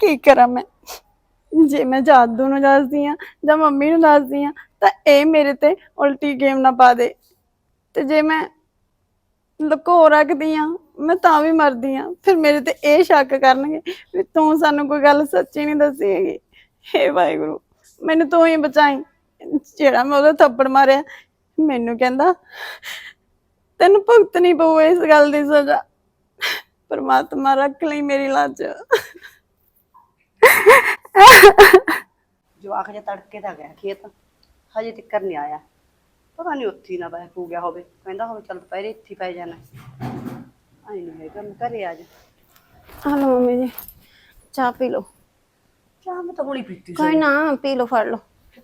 ਕੀ ਕਰਾਂ ਮੈਂ? ਜੇ ਮੈਂ ਜਾਦੂ ਨੂੰ ਦੱਸਦੀ ਆ ਜਾਂ ਮੰਮੀ ਨੂੰ ਦੱਸਦੀ ਆ ਤਾਂ ਇਹ ਮੇਰੇ ਤੇ ਉਲਟੀ ਗੇਮ ਨਾ ਪਾ ਦੇ। ਤੇ ਜੇ ਮੈਂ ਲੁਕੋ ਰੱਖਦੀ ਆ ਮੈਂ ਤਾਂ ਵੀ ਮਰਦੀ ਆ ਫਿਰ ਮੇਰੇ ਤੇ ਇਹ ਸ਼ੱਕ ਕਰਨਗੇ ਵੀ ਤੂੰ ਸਾਨੂੰ ਕੋਈ ਗੱਲ ਸੱਚੀ ਨਹੀਂ ਦੱਸੀ ਹੈਗੀ। ਹੇ ਵਾਹਿਗੁਰੂ, ਮੈਨੂੰ ਤੂੰ ਹੀ ਬਚਾਈ। ਜਿਹੜਾ ਮੈਂ ਉਹਦਾ ਥੱਪੜ ਮਾਰਿਆ, ਮੈਨੂੰ ਕਹਿੰਦਾ, ਤੈਨੂੰ ਭੁਗਤਣੀ ਪਊ ਇਸ ਗੱਲ ਦੀ ਸਜ਼ਾ। ਪਰਮਾਤਮਾ ਰੱਖ ਲਈ ਮੇਰੀ ਲਾਜ। ਜਵਾਕ ਜਿਹਾ ਤੜਕੇ ਦਾ ਗਿਆ ਖੇਤ ਹਜੇ ਤੱਕ ਨਹੀਂ ਆਇਆ। ਪਤਾ ਨਹੀਂ ਉੱਥੇ ਹੀ ਨਾ ਬਹਿ ਪੂ ਗਿਆ ਹੋਵੇ। ਕਹਿੰਦਾ ਹੋਵੇ ਚੱਲ ਦੁਪਹਿਰੇ ਇੱਥੇ ਹੀ ਪੈ ਜਾਣਾ। ਆਈ ਨਹੀਂ ਹੈਗਾ ਮੈਂ ਘਰੇ ਆ ਜਾ। ਹਲੋ ਮੰਮੀ ਜੀ ਚਾਹ ਪੀ ਲਓ। ਚਾਹ ਮੈਂ ਤਾਂ ਹੁਣੀ ਪੀਤੀ ਕੋਈ ਸੀ ਨਾ ਪੀ ਲਓ ਫੜ ਲਓ।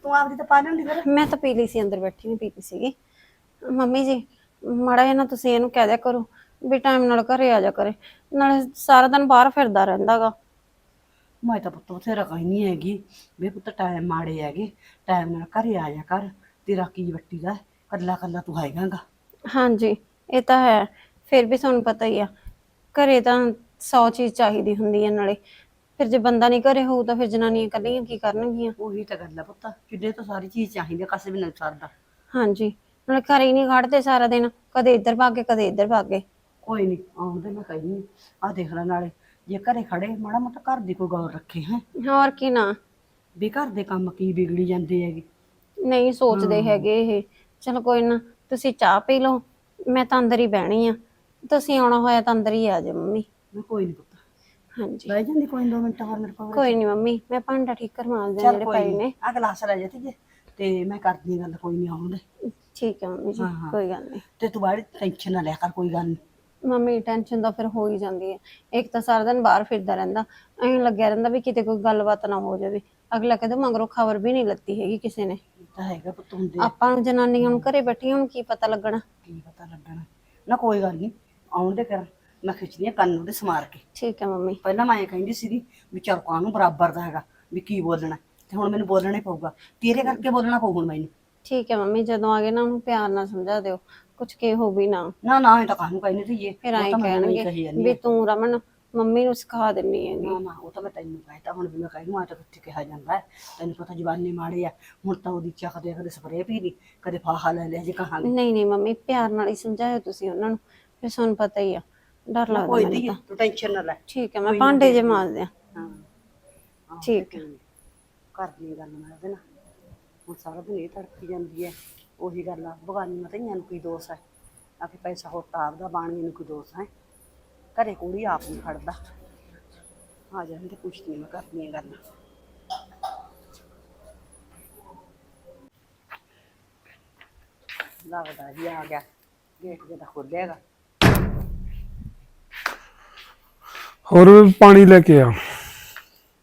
ਤੂੰ ਆਪਦੀ ਤਾਂ ਪਾ ਲੈਂਦੀ ਫਿਰ। ਮੈਂ ਤਾਂ ਪੀ ਲਈ ਸੀ ਅੰਦਰ ਬੈਠੀ ਨਹੀਂ ਪੀਤੀ ਸੀਗੀ। ਮੰਮੀ ਜੀ ਮਾੜਾ ਜਿਹਾ ਨਾ ਤੁਸੀਂ ਇਹਨੂੰ ਕਹਿ ਦਿਆ ਕਰੋ। ਵੀ ਟਾਈਮ ਨਾਲ ਘਰੇ ਆ ਜਾ ਕਰੇ। ਨਾਲੇ ਸਾਰਾ ਦਿਨ ਬਾਹਰ ਫਿਰਦਾ ਰਹਿੰਦਾਗਾ। ਮੈਂ ਤਾਂ ਪੁੱਤ ਬਥੇਰਾ ਕਹਿੰਦੀ ਹੈਗੀ। ਵੇ ਪੁੱਤ ਟਾਈਮ ਮਾੜੇ ਹੈਗੇ। ਟਾਈਮ ਨਾਲ ਘਰੇ ਆ ਜਾ ਕਰ। ਤੇਰਾ ਕੀ ਵੱਟੀ ਦਾ ਕੱਲਾ ਕੱਲਾ ਤੂੰ ਹੈਗਾਗਾ ਹਾਂਜੀ ਇਹ ਤਾਂ ਹੈ। ਫਿਰ ਵੀ ਤੁਹਾਨੂੰ ਪਤਾ ਹੀ ਆ। ਘਰੇ ਤਾਂ 100 ਚੀਜ਼ ਚਾਹੀਦੀ ਹੁੰਦੀ ਹੈ ਨਾਲੇ। ਫਿਰ ਜੇ ਬੰਦਾ ਨਹੀਂ ਘਰੇ ਹੋਊ ਤਾਂ ਫਿਰ ਜਨਾਨੀਆਂ ਇਕੱਲੀਆਂ ਕੀ ਕਰਨਗੀਆਂ? ਉਹੀ ਤਾਂ ਗੱਲ ਆ ਪੁੱਤ। ਕਿੱਡੇ ਤਾਂ ਸਾਰੀ ਚੀਜ਼ ਚਾਹੀਦੀ ਆ, ਕਸੇ ਵੀ ਨਹੀਂ ਸਰਦਾ ਹਾਂਜੀ। ਨਾਲੇ ਘਰੇ ਹੀ ਨਹੀਂ ਖੜਦੇ ਸਾਰਾ ਦਿਨ। ਕਦੇ ਇੱਧਰ ਭਾਗੇ ਕਦੇ ਇੱਧਰ ਭਾਗੇ ਕੋਈ ਨਹੀਂ ਆਉਂਦੇ ਮੈਂ ਕਹਿੰਦੀ ਆ ਦੇਖ ਲੈ ਨਾਲੇ ਜੇ ਘਰੇ ਖੜੇ ਮਾੜਾ ਮੋਟਾ ਘਰ ਦੀ ਕੋਈ ਗੌਰ ਰੱਖੇ ਹੈ। ਹੋਰ ਕੀ ਨਾ। ਵੀ ਘਰ ਦੇ ਕੰਮ ਕੀ ਵਿਗੜੀ ਜਾਂਦੇ ਹੈਗੇ। ਨਹੀਂ ਸੋਚਦੇ ਹੈਗੇ ਇਹ। ਚਲੋ ਕੋਈ ਨਾ ਤੁਸੀਂ ਚਾਹ ਪੀ ਲਓ ਮੈਂ ਤਾਂ ਅੰਦਰ ਹੀ ਬਹਿਣੀ ਆ। ਤੁਸੀਂ ਆਉਣਾ ਹੋਇਆ ਤਾਂ ਅੰਦਰ ਹੀ ਆ ਜਾ ਮੰਮੀ। ਮੈਂ ਕੋਈ ਨਹੀਂ ਪੁੱਤ। ਹਾਂਜੀ। ਬਹਿ ਜਾਂਦੀ ਕੋਈ 2 ਮਿੰਟ ਹੋਰ ਮੇਰੇ ਕੋਲ ਕੋਈ ਨਹੀਂ ਮੰਮੀ ਮੈਂ ਭਾਂਡਾ ਠੀਕ ਕਰਵਾ ਦਿਆਂ ਜਿਹੜੇ ਪਏ ਨੀ ਆ ਗਲਾਸ ਲੈ ਜਾ ਤੇ ਤੇ ਮੈਂ ਕਰਦੀ ਗੱਲ ਕੋਈ ਨਹੀਂ ਆਉਂਦੇ। ਠੀਕ ਹੈ ਮੰਮੀ ਜੀ। ਕੋਈ ਗੱਲ ਨਹੀਂ ਤੇ ਤੂੰ ਟੈਨਸ਼ਨ ਨਾ ਲਿਆ ਕਰ ਕੋਈ ਗੱਲ ਨਹੀਂ ਮੰਮੀ ਟੈਨਸ਼ਨ ਤਾਂ ਫਿਰ ਹੋ ਹੀ ਜਾਂਦੀ ਹੈ। ਇੱਕ ਤਾਂ ਸਾਰਾ ਦਿਨ ਬਾਹਰ ਫਿਰਦਾ ਰਹਿੰਦਾ ਐਂ ਲੱਗਿਆ ਰਹਿੰਦਾ ਵੀ ਕਿਤੇ ਕੋਈ ਗੱਲਬਾਤ ਨਾ ਹੋ ਜਾਵੇ। ਅਗਲਾ ਕਹਿੰਦਾ ਮਗਰੋਂ ਖਬਰ ਵੀ ਨਹੀਂ ਲੱਤੀ ਹੈਗੀ ਕਿਸੇ ਨੇ। ਤਾਂ ਹੈਗਾ ਪੁੱਤ ਹੁੰਦੇ ਆ, ਆਪਾਂ ਨੂੰ ਜਨਾਨੀਆਂ ਨੂੰ ਘਰੇ ਬੈਠੀਆਂ ਨੂੰ ਕੀ ਪਤਾ ਲੱਗਣਾ? ਕੀ ਪਤਾ ਲੱਗਣਾ? ਨਾ ਕੋਈ ਗੱਲ ਨਹੀਂ ਆਉਂਦੇ ਕਰ ਮੈਂ ਖਿੱਚਦੀ ਕੰਨ ਉਹਦੇ ਸਮਾਰ ਕੇ। ਠੀਕ ਹੈ ਮੰਮੀ। ਪਹਿਲਾਂ ਮੈਂ ਕਹਿੰਦੀ ਸੀਗੀ ਵੀ ਚੱਲ ਕਾਹਨੂੰ ਬਰਾਬਰ ਦਾ ਹੈਗਾ ਵੀ ਕੀ ਬੋਲਣਾ? ਤੇ ਹੁਣ ਮੈਨੂੰ ਬੋਲਣਾ ਹੀ ਪਊਗਾ। ਤੇਰੇ ਕਰਕੇ ਬੋਲਣਾ ਪਊ ਹੁਣ ਮੈਨੂੰ। ਠੀਕ ਹੈ ਮੰਮੀ ਜਦੋਂ ਆ ਗਏ ਨਾ ਉਹਨੂੰ ਪਿਆਰ ਨਾਲ ਸਮਝਾ ਦਿਓ। ਕੁਝ ਕੇ ਹੋ ਵੀ ਨਾ। ਨਾ ਨਾ ਇਹ ਤਾਂ ਕਾਹਨੂੰ ਕਹਿੰਦੇ ਤੇ ਇਹ ਫਿਰ ਐਂ ਕਹੀ ਕਹਿਣਗੇ ਵੀ ਤੂੰ ਰਮਨ ਮੰਮੀ ਨੂੰ ਸਿਖਾ ਦਿੰਨੀ ਹੈਗੀ। ਨਾ ਨਾ ਉਹ ਤਾਂ ਮੈਂ ਤੈਨੂੰ ਕਹਿਤਾ ਹੁਣ ਵੀ ਮੈਂ ਕਹਿਨੂੰ ਆ ਤਾਂ ਕਿੱਥੇ ਕਿਹਾ ਜਾਂਦਾ ਹੈ। ਤੈਨੂੰ ਪਤਾ ਜਵਾਨੀ ਮਾੜੇ ਆ ਹੁਣ ਤਾਂ ਉਹਦੀ ਚੱਕਦੇ ਕਦੇ ਸਪਰੇਅ ਪੀ ਲਈ ਕਦੇ ਫਾਹਾ ਲੈ ਲਿਆ ਜੇ ਕਹਾਂਗੇ। ਨਹੀਂ ਨਹੀਂ ਮੰਮੀ ਪਿਆਰ ਨਾਲ ਹੀ ਸਮਝਾਇਓ ਤੁਸੀਂ ਉਹਨਾਂ ਨੂੰ ਫਿਰ ਤੁਹਾਨੂੰ ਪਤਾ ਹੀ ਆ ਡਰ ਲੱਗਦਾ ਕੋਈ ਨਹੀਂ ਤਾਂ। ਟੈਨਸ਼ਨ ਨਾ ਲੈ। ਠੀਕ ਹੈ ਮੈਂ ਭਾਂਡੇ ਜੇ ਮਾਰਦੇ ਆ। ਹਾਂ ਠੀਕ ਹੈ। ਕਰਦੀ ਗੱਲ ਮੈਂ ਉਹਦੇ ਨਾਲ। ਹੁਣ ਸਾਰਾ ਦਿਨ ਇਹ ਤੜਕੀ ਜਾਂਦੀ ਹੈ। ਉਹੀ ਗੱਲ ਆ ਬਗਾਨੀ ਧੀਆਂ ਨੂੰ ਕੀ ਦੋਸ਼ ਹੈ ਆ ਕੇ ਪੈਸਾ ਹੋਤਾ ਆਪਦਾ ਬਾਣੀਏ ਨੂੰ ਕੀ ਦੋਸ਼ ਹੈ ਘਰੇ ਕੁੜੀ ਆਪ ਨਹੀਂ ਖੜਦਾ। ਆ ਜਾਂਦੇ ਪੁੱਛਦੀ ਹਾਂ ਮੈਂ ਕਰਦੀ ਹਾਂ ਗੱਲ। ਲੱਗਦਾ ਜੀ ਆ ਗਿਆ ਗੇਟ ਜਿਹੜਾ ਖੋਲੇਗਾ ਹੋਰ ਵੀ ਪਾਣੀ ਲੈ ਕੇ ਆ।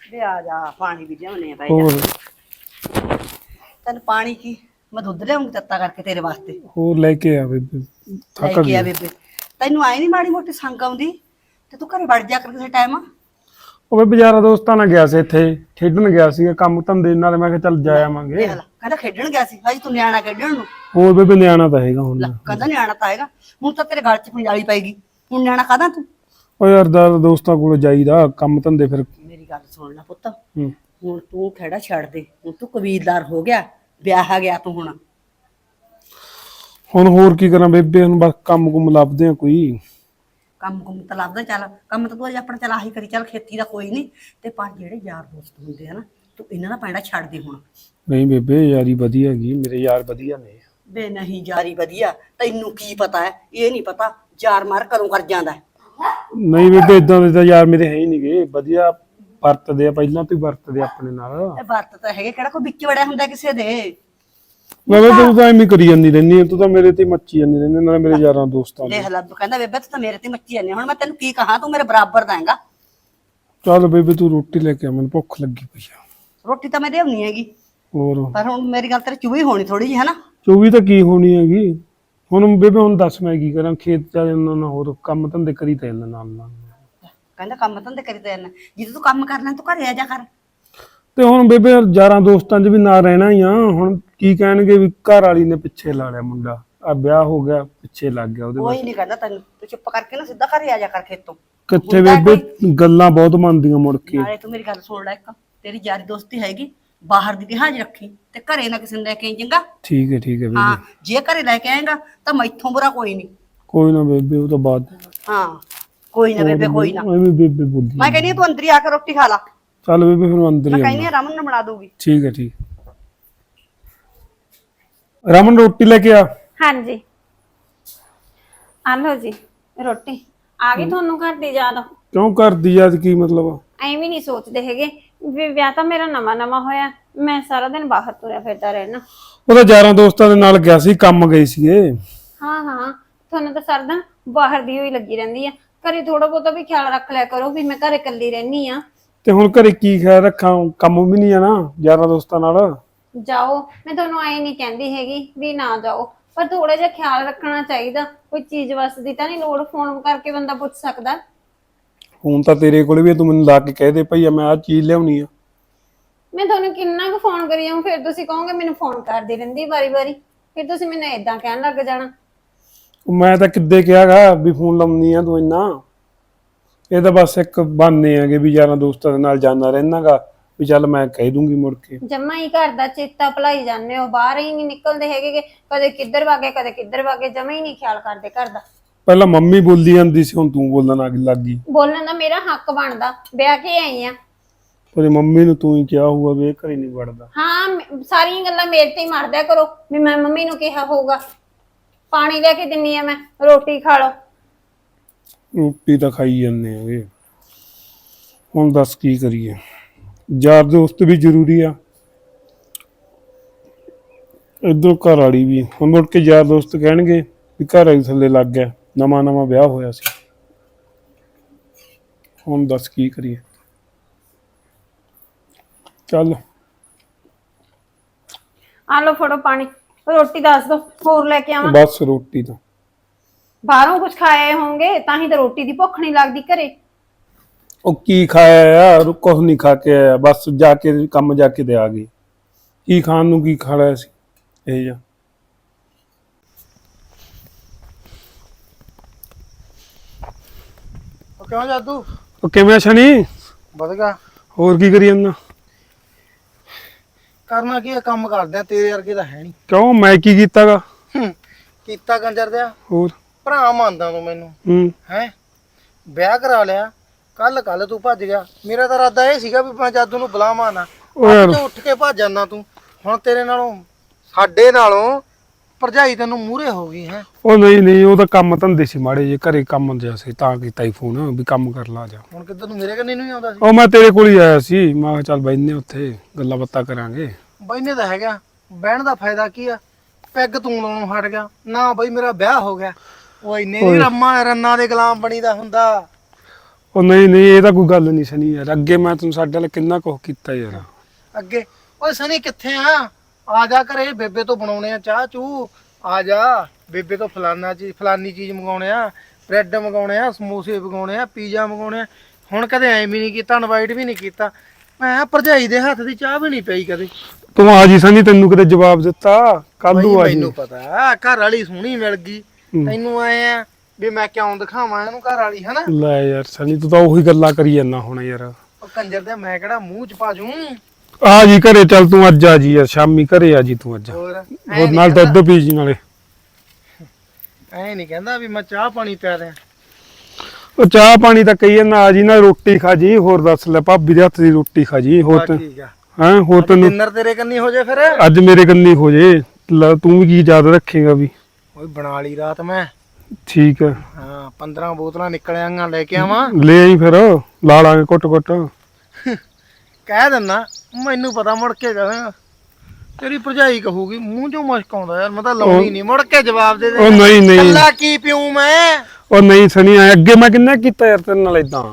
ਵੀ ਆ ਜਾ ਪਾਣੀ ਵੀ ਲਿਆਉਣੇ ਆ ਭਾਈ ਹੋਰ। ਤੈਨੂੰ ਪਾਣੀ ਕੀ? ਮੈਂ ਦੁੱਧ ਲਿਆਉਂਗੀ ਤੱਤਾ ਕਰਕੇ ਤੇਰੇ ਵਾਸਤੇ। ਹੋਰ ਲੈ ਕੇ ਆ ਬੇਬੇ ਲੈ ਥੱਕ ਕੇ ਆ ਗਈ ਬੇਬੇ। ਤੈਨੂੰ ਆਈ ਨਹੀਂ ਮਾੜੀ ਮੋਟੀ ਸੰਗ ਆਉਂਦੀ? ਤੇ ਤੂੰ ਘਰੇ ਵੜ ਜਾ ਕਰ ਕਿਸੇ ਟਾਈਮ ਉਹ ਬੇਬੇ ਯਾਰਾ ਦੋਸਤਾਂ ਨਾਲ ਗਿਆ ਸੀ ਇੱਥੇ ਖੇਡਣ ਗਿਆ ਸੀ ਕੰਮ ਧੰਦੇ ਨਾਲ ਮੈਂ ਕਿਹਾ ਚੱਲ ਜਾ ਆਵਾਂਗੇ। ਦੇਖ ਲੈ ਕਹਿੰਦਾ ਖੇਡਣ ਗਿਆ ਸੀ ਭਾਈ ਤੂੰ ਨਿਆਣਾ ਖੇਡਣ ਨੂੰ। ਹੋਰ ਬੇਬੇ ਨਿਆਣਾ ਤਾਂ ਹੈਗਾ ਹੁਣ। ਲੈ ਕਹਿੰਦਾ ਨਿਆਣਾ ਤਾਂ ਹੈਗਾ। ਹੁਣ ਤਾਂ ਤੇਰੇ ਗਲ 'ਚ ਪੰਜਾਲੀ ਪੈਗੀ ਹੁਣ ਨਿਆਣਾ ਕਾਹਦਾ ਤੂੰ? ਉਹ ਯਾਰ ਦਾ ਦੋਸਤਾਂ ਕੋਲ ਜਾਈਦਾ ਕੰਮ ਧੰਦੇ ਫਿਰ। ਮੇਰੀ ਗੱਲ ਸੁਣ ਲੈ ਪੁੱਤ। ਹੂੰ। ਹੁਣ ਤੂੰ ਖੇੜਾ ਛੱਡ ਦੇ ਹੁਣ ਤੂੰ ਕਬੀਲਦਾਰ ਹੋ ਗਿਆ। ਵਿਆਹ ਗਿਆ ਤੂੰ ਹੁਣ। ਹੁਣ ਹੋਰ ਕੀ ਕਰਾਂ ਬੇਬੇ ਹੁਣ ਬਸ ਕੰਮ ਕੁਮ ਲੱਭਦੇ ਆ ਕੋਈ। ਕੰਮ ਕੁੰਮ ਤਾਂ ਲੱਭਦਾ ਚੱਲ ਕੰਮ ਤਾਂ ਤੂੰ ਅਜੇ ਆਪਣਾ ਚੱਲ ਆਹੀ ਕਰੀ ਚੱਲ ਖੇਤੀ ਦਾ ਕੋਈ ਨਹੀਂ। ਤੇ ਪਰ ਜਿਹੜੇ ਯਾਰ ਦੋਸਤ ਹੁੰਦੇ ਆ ਨਾ ਤੂੰ ਇਹਨਾਂ ਦਾ ਪੈਂਡਾ ਛੱਡ ਦੇ ਹੁਣ। ਨਹੀਂ ਬੇਬੇ ਯਾਰੀ ਵਧੀਆ ਹੈਗੀ ਮੇਰੇ ਯਾਰ ਵਧੀਆ ਨੇ। ਬੇ ਨਹੀਂ ਜਾਰੀ ਵਧੀਆ ਤੈਨੂੰ ਕੀ ਪਤਾ ਹੈ? ਇਹ ਨਹੀਂ ਪਤਾ ਯਾਰ ਮਾਰ ਕਦੋਂ ਕਰ ਜਾਂਦਾ ਹੈ। ਨਹੀਂ ਬੇਬੇ ਇਦਾਂ ਦੇ ਤਾਂ ਯਾਰ ਮੇਰੇ ਹੈ ਹੀ ਨਹੀਂਗੇ ਵਧੀਆ ਵਰਤਦੇ ਆ ਪਹਿਲਾਂ ਤੋਂ ਹੀ ਵਰਤਦੇ ਆ ਆਪਣੇ ਨਾਲ। ਇਹ ਵਰਤ ਤਾਂ ਹੈਗੇ ਕਿਹੜਾ ਕੋਈ ਵਿੱਚ ਵੜਿਆ ਹੁੰਦਾ ਕਿਸੇ ਦੇ? ਬੇਬੇ ਤੂੰ ਤਾਂ ਐਵੇਂ ਕਰੀ ਜਾਂਦੀ ਰਹਿੰਦੀ ਹੈ ਤੂੰ ਤਾਂ ਮੇਰੇ ਤੇ ਹੀ ਮੱਚੀ ਜਾਂਦੀ ਰਹਿੰਦੀ ਨਾਲੇ ਮੇਰੇ ਯਾਰਾਂ ਦੋਸਤਾਂ ਨਾਲ। ਦੇਖ ਲੈ ਕਹਿੰਦਾ ਬੇਬੇ ਤੂੰ ਤਾਂ ਮੇਰੇ ਤੇ ਮੱਚੀ ਜਾਂਦੀ। ਹੁਣ ਮੈਂ ਤੈਨੂੰ ਕੀ ਕਹਾਂ ਤੂੰ ਮੇਰੇ ਬਰਾਬਰ ਦਾ ਹੈਗਾ। ਚੱਲ ਬੇਬੇ ਤੂੰ ਰੋਟੀ ਲੈ ਕੇ ਆ ਮੈਨੂੰ ਭੁੱਖ ਲੱਗੀ ਪਈ ਆ। ਰੋਟੀ ਤਾਂ ਮੈਂ ਦੇਉਣੀ ਹੈਗੀ। ਹੋਰ? ਪਰ ਹੁਣ ਮੇਰੀ ਗੱਲ ਤੇਰੇ ਚੁਭੀ ਹੋਣੀ ਥੋੜੀ ਜਿਹੀ ਹੈ ਨਾ ਚੋਵੀ ਤਾਂ ਕੀ ਹੋਣੀ ਹੈਗੀ? ਹੁਣ ਬੇਬੇ ਹੁਣ ਦੱਸ ਮੈਂ ਕੀ ਕਰਾਂ ਖੇਤ ਚ ਜਾਂਦਾ ਨਾ ਹੋਰ ਕੰਮ ਧੰਦੇ ਕਰੀ ਤਾਂ ਜਾਂਦਾ ਨਾਲ ਨਾਲ। ਕਹਿੰਦਾ ਕੰਮ ਧੰਦੇ ਕਰੀ ਤੇ ਜਾਨਾ ਜੇ ਤੂੰ ਕੰਮ ਕਰਨਾ ਤੂੰ ਘਰੇ ਆ ਜਾ ਕਰ। ਤੇ ਹੁਣ ਬੇਬੇ ਯਾਰਾਂ ਦੋਸਤਾਂ 'ਚ ਵੀ ਨਾ ਰਹਿਣਾ ਹੀ ਆ। ਹੁਣ ਕੀ ਕਹਿਣਗੇ ਵੀ ਘਰ ਵਾਲੀ ਨੇ ਪਿੱਛੇ ਲਾ ਲਿਆ ਮੁੰਡਾ। ਆ ਵਿਆਹ ਹੋ ਗਿਆ ਪਿੱਛੇ ਲੱਗ ਗਿਆ ਉਹਦੇ ਕੋਈ ਨਹੀਂ ਕਹਿੰਦਾ ਤੈਨੂੰ। ਤੂੰ ਚੁੱਪ ਕਰਕੇ ਨਾ ਸਿੱਧਾ ਘਰੇ ਆ ਜਾ ਕਰ ਖੇਤੋਂ। ਕਿੱਥੇ ਹੁੰਦਾ ਬੇਬੇ? ਗੱਲਾਂ ਬਹੁਤ ਮੰਨਦੀਆਂ ਮੁੜ ਕੇ। ਨਾਲੇ ਤੂੰ ਮੇਰੀ ਗੱਲ ਸੁਣ ਲੈ ਇੱਕ। ਤੇਰੀ ਯਾਰੀ ਦੋਸਤੀ ਹੈਗੀ ਬਾਹਰ ਦੀ ਲਿਹਾਜ਼ ਰੱਖੀ। ਤੇ ਘਰੇ ਨਾ ਕਿਸੇ ਨੂੰ ਲੈ ਕੇ ਆਈ ਚੰਗਾ? ਠੀਕ ਹੈ ਠੀਕ ਹੈ ਹਾਂ ਬੇਬੇ ਜੇ ਘਰੇ ਲੈ ਕੇ ਆਏਗਾ ਤਾਂ ਮੈਥੋਂ ਬੁਰਾ ਕੋਈ ਨਹੀਂ ਕੋਈ ਨਾ ਬੇਬੇ ਉਹ ਤਾਂ ਬਾਅਦ ਹਾਂ। ਕੋਈ ਨਾ ਬੇਬੇ ਕੋਈ ਨਾ। ਐਵੇਂ ਬੇਬੇ ਬੋਲਦੀ ਮੈਂ ਕਹਿੰਦੀ ਹਾਂ ਤੂੰ ਅੰਦਰ ਹੀ ਆ ਕੇ ਰੋਟੀ ਖਾ ਲਾ। ਚੱਲ ਬੇਬੇ ਫਿਰ ਮੈਂ ਅੰਦਰ ਮੈਂ ਹੀ ਕਹਿੰਦੀ ਹਾਂ ਰਮਨ ਨੂੰ ਬਣਾ ਦੂਗੀ ਠੀਕ ਹੈ ਠੀਕ। ਰਮਨ ਰੋਟੀ ਲੈ ਕੇ ਆ। ਹਾਂਜੀ। ਆ ਲਓ ਜੀ ਰੋਟੀ। ਆ ਗਈ ਤੁਹਾਨੂੰ ਘਰ ਦੀ ਯਾਦ? ਕਿਉਂ ਕਰਦੀ ਯਾਦ ਕੀ ਮਤਲਬ? ਆ? ਐਵੇਂ ਨਹੀਂ ਸੋਚਦੇ ਹੈਗੇ। ਵੀ ਵਿਆਹ ਤਾਂ ਮੇਰਾ ਨਵਾਂ ਨਵਾਂ ਹੋਇਆ। ਮੈਂ ਸਾਰਾ ਦਿਨ ਬਾਹਰ ਤੁਰਿਆ ਫਿਰਦਾ ਰਹਿਣਾ। ਉਹ ਤਾਂ ਯਾਰਾਂ ਦੋਸਤਾਂ ਦੇ ਨਾਲ ਗਿਆ ਸੀ ਕੰਮ ਗਏ ਸੀਗੇ। ਹਾਂ ਹਾਂ। ਤੁਹਾਨੂੰ ਤਾਂ ਸਾਰਾ ਦਿਨ ਬਾਹਰ ਦੀ ਹੋਈ ਲੱਗੀ ਰਹਿੰਦੀ ਆ। ਘਰੇ ਥੋੜਾ ਬਹੁਤਾ ਵੀ ਖਿਆਲ ਰੱਖ ਲਿਆ ਕਰੋ ਵੀ ਮੈਂ ਘਰੇ ਇਕੱਲੀ ਰਹਿਣੀ ਆ। ਤੇ ਹੁਣ ਘਰੇ ਕੀ ਖਿਆਲ ਰੱਖਾਂ? ਕੰਮ ਵੀ ਨਹੀਂ ਜਾਣਾ ਯਾਰਾਂ ਦੋਸਤਾਂ ਨਾਲ। ਜਾਓ ਮੈਂ ਤੁਹਾਨੂੰ ਐ ਨਹੀਂ ਕਹਿੰਦੀ ਹੈਗੀ ਵੀ ਨਾ ਜਾਓ ਪਰ ਥੋੜਾ ਜਿਹਾ ਖਿਆਲ ਰੱਖਣਾ ਚਾਹੀਦਾ। ਕੋਈ ਚੀਜ਼ ਵਸਦੀ ਤਾਂ ਨਹੀਂ ਲੋੜ ਫੋਨ ਕਰਕੇ ਬੰਦਾ ਪੁੱਛ ਸਕਦਾ। ਹੁਣ ਤਾਂ ਤੇਰੇ ਕੋਲ ਵੀ ਆ, ਤੂੰ ਮੈਨੂੰ ਲਾ ਕੇ ਕਹਿ ਦੇ ਭਈਆ ਮੈਂ ਆਹ ਚੀਜ਼ ਲਿਆਉਣੀ ਆ। ਮੈਂ ਤੁਹਾਨੂੰ ਕਿੰਨਾ ਕੁ ਫੋਨ ਕਰੀ ਜਾਊਂ ਫਿਰ ਤੁਸੀਂ ਕਹੋਗੇ ਮੈਨੂੰ ਫੋਨ ਕਰਦੀ ਰਹਿੰਦੀ ਵਾਰੀ-ਵਾਰੀ। ਫਿਰ ਤੁਸੀਂ ਮੈਨੂੰ ਇਦਾਂ ਕਹਿਣ ਲੱਗ ਜਾਣਾ। ਉਹ ਮੈਂ ਤਾਂ ਕਿੱਦੇ ਕਿਹਾਗਾ ਵੀ ਫੋਨ ਲਾਉਣੀ ਆ ਤੂੰ ਇੰਨਾ। ਇਹ ਤਾਂ ਬਸ ਇੱਕ ਬਹਾਨੇ ਆਗੇ ਵੀ ਯਾਰਾਂ ਦੋਸਤਾਂ ਦੇ ਨਾਲ ਜਾਣਾ ਰਹਿਣਾਗਾ ਵੀ ਚੱਲ ਮੈਂ ਕਹਿ ਦੂੰਗੀ ਮੁੜ ਕੇ। ਜੰਮਾ ਹੀ ਘਰ ਦਾ ਚੇਤਾ ਭੁਲਾਈ ਜਾਂਦੇ ਹੋ ਬਾਹਰ ਹੀ ਨਹੀਂ ਨਿਕਲਦੇ ਹੈਗੇ ਗੇ। ਕਦੇ ਕਿੱਧਰ ਵਾਗੇ ਕਦੇ ਕਿੱਧਰ ਵਾਗੇ ਜਮਾ ਹੀ ਨਹੀਂ ਖਿਆਲ ਕਰਦੇ ਘਰ ਦਾ। ਪਹਿਲਾਂ ਮੰਮੀ ਬੋਲਦੀ ਜਾਂਦੀ ਸੀ ਹੁਣ ਤੂੰ ਬੋਲਣ ਲੱਗ ਲੱਗ। ਗਈ ਬੋਲਣ ਦਾ ਮੇਰਾ ਹੱਕ ਬਣਦਾ ਵਿਆਹ ਕੇ ਆਈ ਆ। ਉਹਦੀ ਮੰਮੀ ਨੂੰ ਤੂੰ ਹੀ ਕਿਹਾ ਹੋਊਗਾ ਵੀ ਇਹ ਘਰੇ ਨਹੀਂ ਵੜਦਾ। ਹਾਂ ਮ- ਸਾਰੀਆਂ ਗੱਲਾਂ ਮੇਰੇ ਤੇ ਹੀ ਮਾਰਦਿਆ ਕਰੋ ਵੀ ਮੈਂ ਮੰਮੀ ਨੂੰ ਕਿਹਾ ਹੋਊਗਾ। ਪਾਣੀ ਲੈ ਕੇ ਦਿੰਨੀ ਆ ਮੈਂ ਰੋਟੀ ਖਾ ਲਓ। ਰੋਟੀ ਤਾਂ ਖਾਈ ਜਾਂਦੇ ਆਗੇ ਹੁਣ ਦੱਸ ਕੀ ਕਰੀਏ। ਯਾਰ ਦੋਸਤ ਵੀ ਜ਼ਰੂਰੀ ਆ। ਇਧਰੋਂ ਘਰ ਵਾਲੀ ਵੀ। ਹੁਣ ਮੁੜ ਕੇ ਯਾਰ ਦੋਸਤ ਕਹਿਣਗੇ ਵੀ ਘਰ ਵਾਲੀ ਥੱਲੇ ਲੱਗ ਗਿਆ। ਨਵਾਂ ਨਵਾਂ ਵਿਆਹ ਹੋਇਆ ਸੀ। ਹੁਣ ਦੱਸ ਕੀ ਕਰੀਏ। ਚੱਲ। ਆ ਲਓ ਫੜੋ ਪਾਣੀ। ਰੋਟੀ ਦੱਸ ਦੋ ਹੋਰ ਲੈ ਕੇ ਆਵਾਂ। ਬਸ ਰੋਟੀ ਤਾਂ। ਬਾਹਰੋਂ ਕੁਝ ਖਾਏ ਹੋਵੋਗੇ ਤਾਂ ਹੀ ਤਾਂ ਰੋਟੀ ਦੀ ਭੁੱਖ ਨਹੀਂ ਲੱਗਦੀ ਘਰੇ। ਉਹ ਕੀ ਖਾਇਆ ਆ? ਕੁਝ ਨਹੀਂ ਖਾ ਕੇ ਆਇਆ। ਬਸ ਜਾ ਕੇ ਕੰਮ ਜਾ ਕੇ ਤੇ ਆ ਗਏ। ਕੀ ਖਾਣ ਨੂੰ ਕੀ ਖਾ ਲਿਆ ਸੀ? ਇਹ ਜਾ। ਉਹ ਕਿਉਂ ਜਾਦੂ? ਉਹ ਕਿਵੇਂ ਆ ਸ਼ਨੀ? ਵਧ ਗਿਆ ਹੋਰ ਕੀ ਕਰੀ ਜਾਂਦਾ? ਕਰਨਾ ਕੀ ਆ, ਕੰਮ ਕਰਦੇ ਆ ਤੇਰੇ ਵਰਗੇ ਤਾਂ ਹੈ ਨਹੀਂ ਕਿਉਂ? ਮੈਂ ਕੀ ਕੀਤਾਗਾ? ਕੀਤਾ ਕੰਜਰ ਦਿਆ। ਹੋਰ? ਭਰਾ ਮੰਨਦਾ ਤੂੰ ਮੈਨੂੰ। ਹੂੰ। ਹੈ? ਵਿਆਹ ਕਰਾ ਲਿਆ। ਕੱਲ ਕੱਲ ਤੂੰ ਭੱਜ ਗਿਆ। ਮੇਰਾ ਤਾਂ ਇਰਾਦਾ ਇਹ ਸੀਗਾ ਵੀ ਮੈਂ ਜਾਦੂ ਨੂੰ ਬੁਲਾਵਾਂ ਨਾ। ਉਹ ਯਾਰ। ਤੋਂ ਉੱਠ ਕੇ ਭੱਜ ਜਾਂਦਾ ਤੂੰ? ਹੁਣ ਤੇਰੇ ਨਾਲੋਂ ਸਾਡੇ ਨਾਲੋਂ ਭਰਜਾਈ ਤੈਨੂੰ ਮੂਹਰੇ ਹੋ ਗਈ ਹੈ? ਉਹ ਨਹੀਂ ਨਹੀਂ ਉਹ ਤਾਂ ਕੰਮ ਧੰਦੇ ਸੀ ਮਾੜੇ ਜੇ ਘਰੇ ਕੰਮ ਜਿਹਾ ਸੀ ਤਾਂ ਕੀਤਾ ਹੀ ਫੋਨ ਵੀ ਕੰਮ ਕਰ ਲਾ ਜਾ। ਹੁਣ ਕਿੱਧਰ ਨੂੰ ਮੇਰੇ ਕੰਨੀ ਨੂੰ ਹੀ ਆਉਂਦਾ ਸੀ? ਉਹ ਮੈਂ ਤੇਰੇ ਕੋਲ ਹੀ ਆਇਆ ਸੀ ਮੈਂ ਕਿਹਾ ਚੱਲ ਬੈਠਨੇ ਉੱਥੇ ਗੱਲਾਂ ਬਾਤਾਂ ਕਰਾਂਗੇ। ਬੈਨੇ ਤਾਂ ਹੈਗਾ ਬਹਿਣ ਦਾ ਫਾਇਦਾ ਕੀ ਆ? ਪੈਗ ਤੂੰ ਲਾਉਣੋਂ ਹਟ ਗਿਆ। ਨਾ ਬਈ ਮੇਰਾ ਵਿਆਹ ਹੋ ਗਿਆ। ਉਹ ਇੰਨੇ ਨਹੀਂ ਰੰਮਾਂ ਰੰਨਾਂ ਦੇ ਗੁਲਾਮ ਬਣੀਦਾ ਹੁੰਦਾ। ਉਹ ਨਹੀਂ ਨਹੀਂ ਇਹ ਤਾਂ ਕੋਈ ਗੱਲ ਨਹੀਂ ਸਨੀ ਯਾਰ। ਅੱਗੇ ਮੈਂ ਤੈਨੂੰ ਸਾਡੇ ਨਾਲ ਕਿੰਨਾ ਕੁਝ ਕੀਤਾ ਯਾਰ। ਅੱਗੇ। ਓਏ ਸਨੀ ਕਿੱਥੇ ਆ? ਆ ਜਾ ਘਰੇ ਬੇਬੇ ਤੋਂ ਬਣਾਉਣੇ ਆ ਚਾਹ ਚੂ। ਆ ਜਾ। ਬੇਬੇ ਤੋਂ ਫਲਾਨਾ ਚੀਜ਼ ਫਲਾਨੀ ਚੀਜ਼ ਮੰਗਾਉਣੇ ਆ। ਬ੍ਰੈਡ ਮੰਗਾਉਣੇ ਆ ਸਮੋਸੇ ਮੰਗਾਉਣੇ ਆ ਪੀਜ਼ਾ ਮੰਗਾਉਣੇ ਆ। ਹੁਣ ਕਦੇ ਐਂ ਵੀ ਨਹੀਂ ਕੀਤਾ ਇਨਵਾਈਟ ਵੀ ਨਹੀਂ ਕੀਤਾ। ਮੈਂ ਕਿਹਾ ਭਰਜਾਈ ਦੇ ਹੱਥ ਦੀ ਚਾਹ ਵੀ ਨਹੀਂ ਪਈ ਕਦੇ। ਤੂੰ ਆ ਜੀ ਸਨੀ ਤੈਨੂੰ ਕਿਤੇ ਜਵਾਬ ਦਿੱਤਾ? ਕੱਲ ਨੂੰ ਆ ਜੀ। ਮੈਨੂੰ ਪਤਾ ਘਰ ਵਾਲੀ ਸੋਹਣੀ ਮਿਲ ਗਈ। ਤੈਨੂੰ ਆਏ ਆ ਵੀ ਮੈਂ ਕਿਉਂ ਦਿਖਾਵਾਂ ਇਹਨੂੰ ਘਰ ਵਾਲੀ ਹਨਾ? ਲੈ ਯਾਰ ਸਨੀ ਤੂੰ ਤਾਂ ਉਹੀ ਗੱਲਾਂ ਕਰੀ ਜਾਂਦਾ ਹੁਣ ਯਾਰ। ਉਹ ਕੰਜਰ ਦੇ ਮੈਂ ਕਿਹੜਾ ਮੂੰਹ ਚ ਪਾ ਜੂੰ? ਆ ਜੀ ਘਰੇ ਚੱਲ ਤੂੰ ਅੱਜ ਆ ਜੀ ਯਾਰ ਸ਼ਾਮੀ ਘਰੇ ਆ ਜੀ ਤੂੰ ਅੱਜ। ਹੋਰ ਹੋਰ ਨਾਲ ਦੁੱਧ ਪੀ ਜੀ ਨਾਲੇ। ਐ ਨਹੀਂ ਕਹਿੰਦਾ ਵੀ ਮੈਂ ਚਾਹ ਪਾਣੀ ਪਿਆ ਦਿਆਂ ਉਹ ਚਾਹ ਪਾਣੀ ਤਾਂ ਕਹੀ ਜਾਂਦਾ ਆ ਜੀ ਨਾ ਰੋਟੀ ਖਾ ਜੀ ਹੋਰ ਦੱਸ ਲੈ ਭਾਬੀ ਦੇ ਹੱਥ ਦੀ ਰੋਟੀ ਖਾ ਜੀ ਹੋਰ ਬਸ ਠੀਕ ਆ। ਹਾਂ ਹੋਰ ਤੈਨੂੰ ਡਿਨਰ ਤੇਰੇ ਕੰਨੀ ਹੋ ਜਾਏ ਫਿਰ? ਅੱਜ ਮੇਰੇ ਕੰਨੀ ਹੋ ਜੇ। ਲੈ ਤੂੰ ਵੀ ਕੀ ਯਾਦ ਰੱਖੇਗਾ ਵੀ। ਓਏ ਬਣਾ ਲਈ ਰਾਤ ਮੈਂ। ਠੀਕ ਹੈ। ਹਾਂ 15 ਬੋਤਲਾਂ ਨਿਕਲ ਆਂਗਾ ਲੈ ਕੇ ਆਵਾਂ। ਲੈ ਆਈ ਫਿਰ ਲਾ ਲਾਂਗੇ ਕੁੱਟ ਕੁੱਟ ਕਹਿ ਦਿੰਨਾ ਮੈਨੂੰ ਪਤਾ ਮੁੜ ਕੇ ਕਹਾਂ। ਤੇਰੀ ਭਰਜਾਈ ਕਹੂਗੀ ਮੂੰਹ ਚੋਂ ਮੁਸ਼ਕ ਆਉਂਦਾ ਯਾਰ ਮੈਂ ਤਾਂ ਲਾਉਣੀ ਨਹੀਂ ਮੁੜ ਕੇ ਜਵਾਬ ਦੇ ਉਹ ਦੇ ਨਹੀਂ ਨਹੀਂ। ਕੱਲਾ ਕੀ ਪੀਉ ਮੈਂ? ਉਹ ਨਹੀਂ ਸਨੀ ਐ ਅੱਗੇ ਮੈਂ ਕਿੰਨਾ ਕੀਤਾ ਯਾਰ ਤੇਰੇ ਨਾਲ ਇਦਾਂ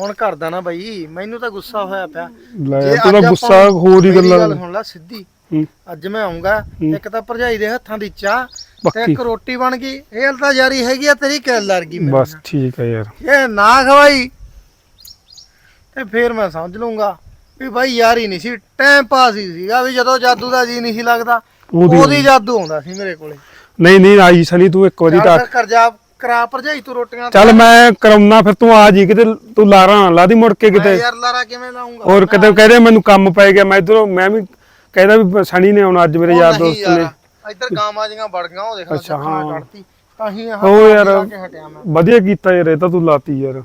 ਹੁਣ ਕਰਦਾ ਨਾ ਬਾਈ ਮੈਨੂੰ ਤਾਂ ਗੁੱਸਾ ਹੋਇਆ ਪਿਆ। ਲੈ ਜੇ ਤੂੰ ਤਾਂ ਗੁੱਸਾ ਹੋਰ ਹੀ ਮੇਰੀ ਗੱਲਾਂ ਗੱਲ ਸੁਣ ਲੈ ਸਿੱਧੀ। ਹੂੰ, ਅੱਜ ਮੈਂ ਆਉਂਗਾ ਇੱਕ ਤਾਂ ਭਰਜਾਈ ਦੇ ਹੱਥਾਂ ਦੀ ਚਾਹ ਤੇ ਪੱਕੀ ਇੱਕ ਰੋਟੀ ਬਣ ਗਈ। ਇਹ ਹਲ ਤਾਂ ਜਾਰੀ ਹੈਗੀ ਆ ਤੇਰੀ ਕਿll ਲੱਗੀ ਮੇਰੇ ਬਸ ਠੀਕ ਹੈ ਯਾਰ। ਇਹ ਨਾ ਖਵਾਈ ਤੇ ਫੇਰ ਮੈਂ ਸਮਝ ਲੂੰਗਾ ਵੀ ਭਾਈ ਯਾਰ ਹੀ ਨਹੀਂ ਸੀ ਟਾਈਮ ਪਾਸ ਹੀ ਸੀਗਾ ਵੀ ਜਦੋਂ ਜਾਦੂ ਦਾ ਜੀ ਨਹੀਂ ਸੀ ਲੱਗਦਾ ਉਹਦੀ- ਉਹਦੀ ਜਾਦੂ ਆਉਂਦਾ ਸੀ ਮੇਰੇ ਕੋਲੇ। ਨਹੀਂ ਨਹੀਂ ਆਈ ਸਨੀ ਤੂੰ ਇੱਕ ਵਾਰੀ ਚੱਲ ਤਾਂ ਫਿਰ ਕਰ ਜਾ ਕਰਾ ਭਰਜਾਈ ਤੂੰ ਰੋਟੀਆਂ ਚੱਲ ਮੈਂ ਕਰਾਉਣਾ ਫਿਰ ਤੂੰ ਆ ਜੀ ਕਿਤੇ ਤੂੰ ਲਾਰਾ ਨਾ ਲਾ ਦੀ ਮੁੜ ਕੇ ਕਿਤੇ। ਯਾਰ ਲਾਰਾ ਕਿਵੇਂ ਲਾਉਂਗਾ ਹੋਰ ਕਿਤੇ ਕਹਦੇ ਮੈਨੂੰ ਕੰਮ ਪੈ ਗਿਆ ਮੈਂ ਇਧਰੋਂ ਮੈਂ ਵੀ ਕਹਿੰਦਾ ਵੀ ਸਣੀ ਨੇ ਆਉਣਾ ਅੱਜ ਮੇਰੇ ਯਾਰ ਦੋਸਤ ਨੇ। ਇੱਧਰ ਗਾਵਾਂ ਜੀਆਂ ਵੜ ਗਈਆਂ ਉਹ ਦੇਖ ਅੱਛਾ, ਹਾਂ। ਕੱਢਤੀ ਤਾਂ ਹੀ ਆਹ ਉਹ ਯਾਰ ਵਧੀਆ ਕੀਤਾ ਯਾਰ ਇਹ ਤਾਂ ਤੂੰ ਲਾਤੀ ਯਾਰ।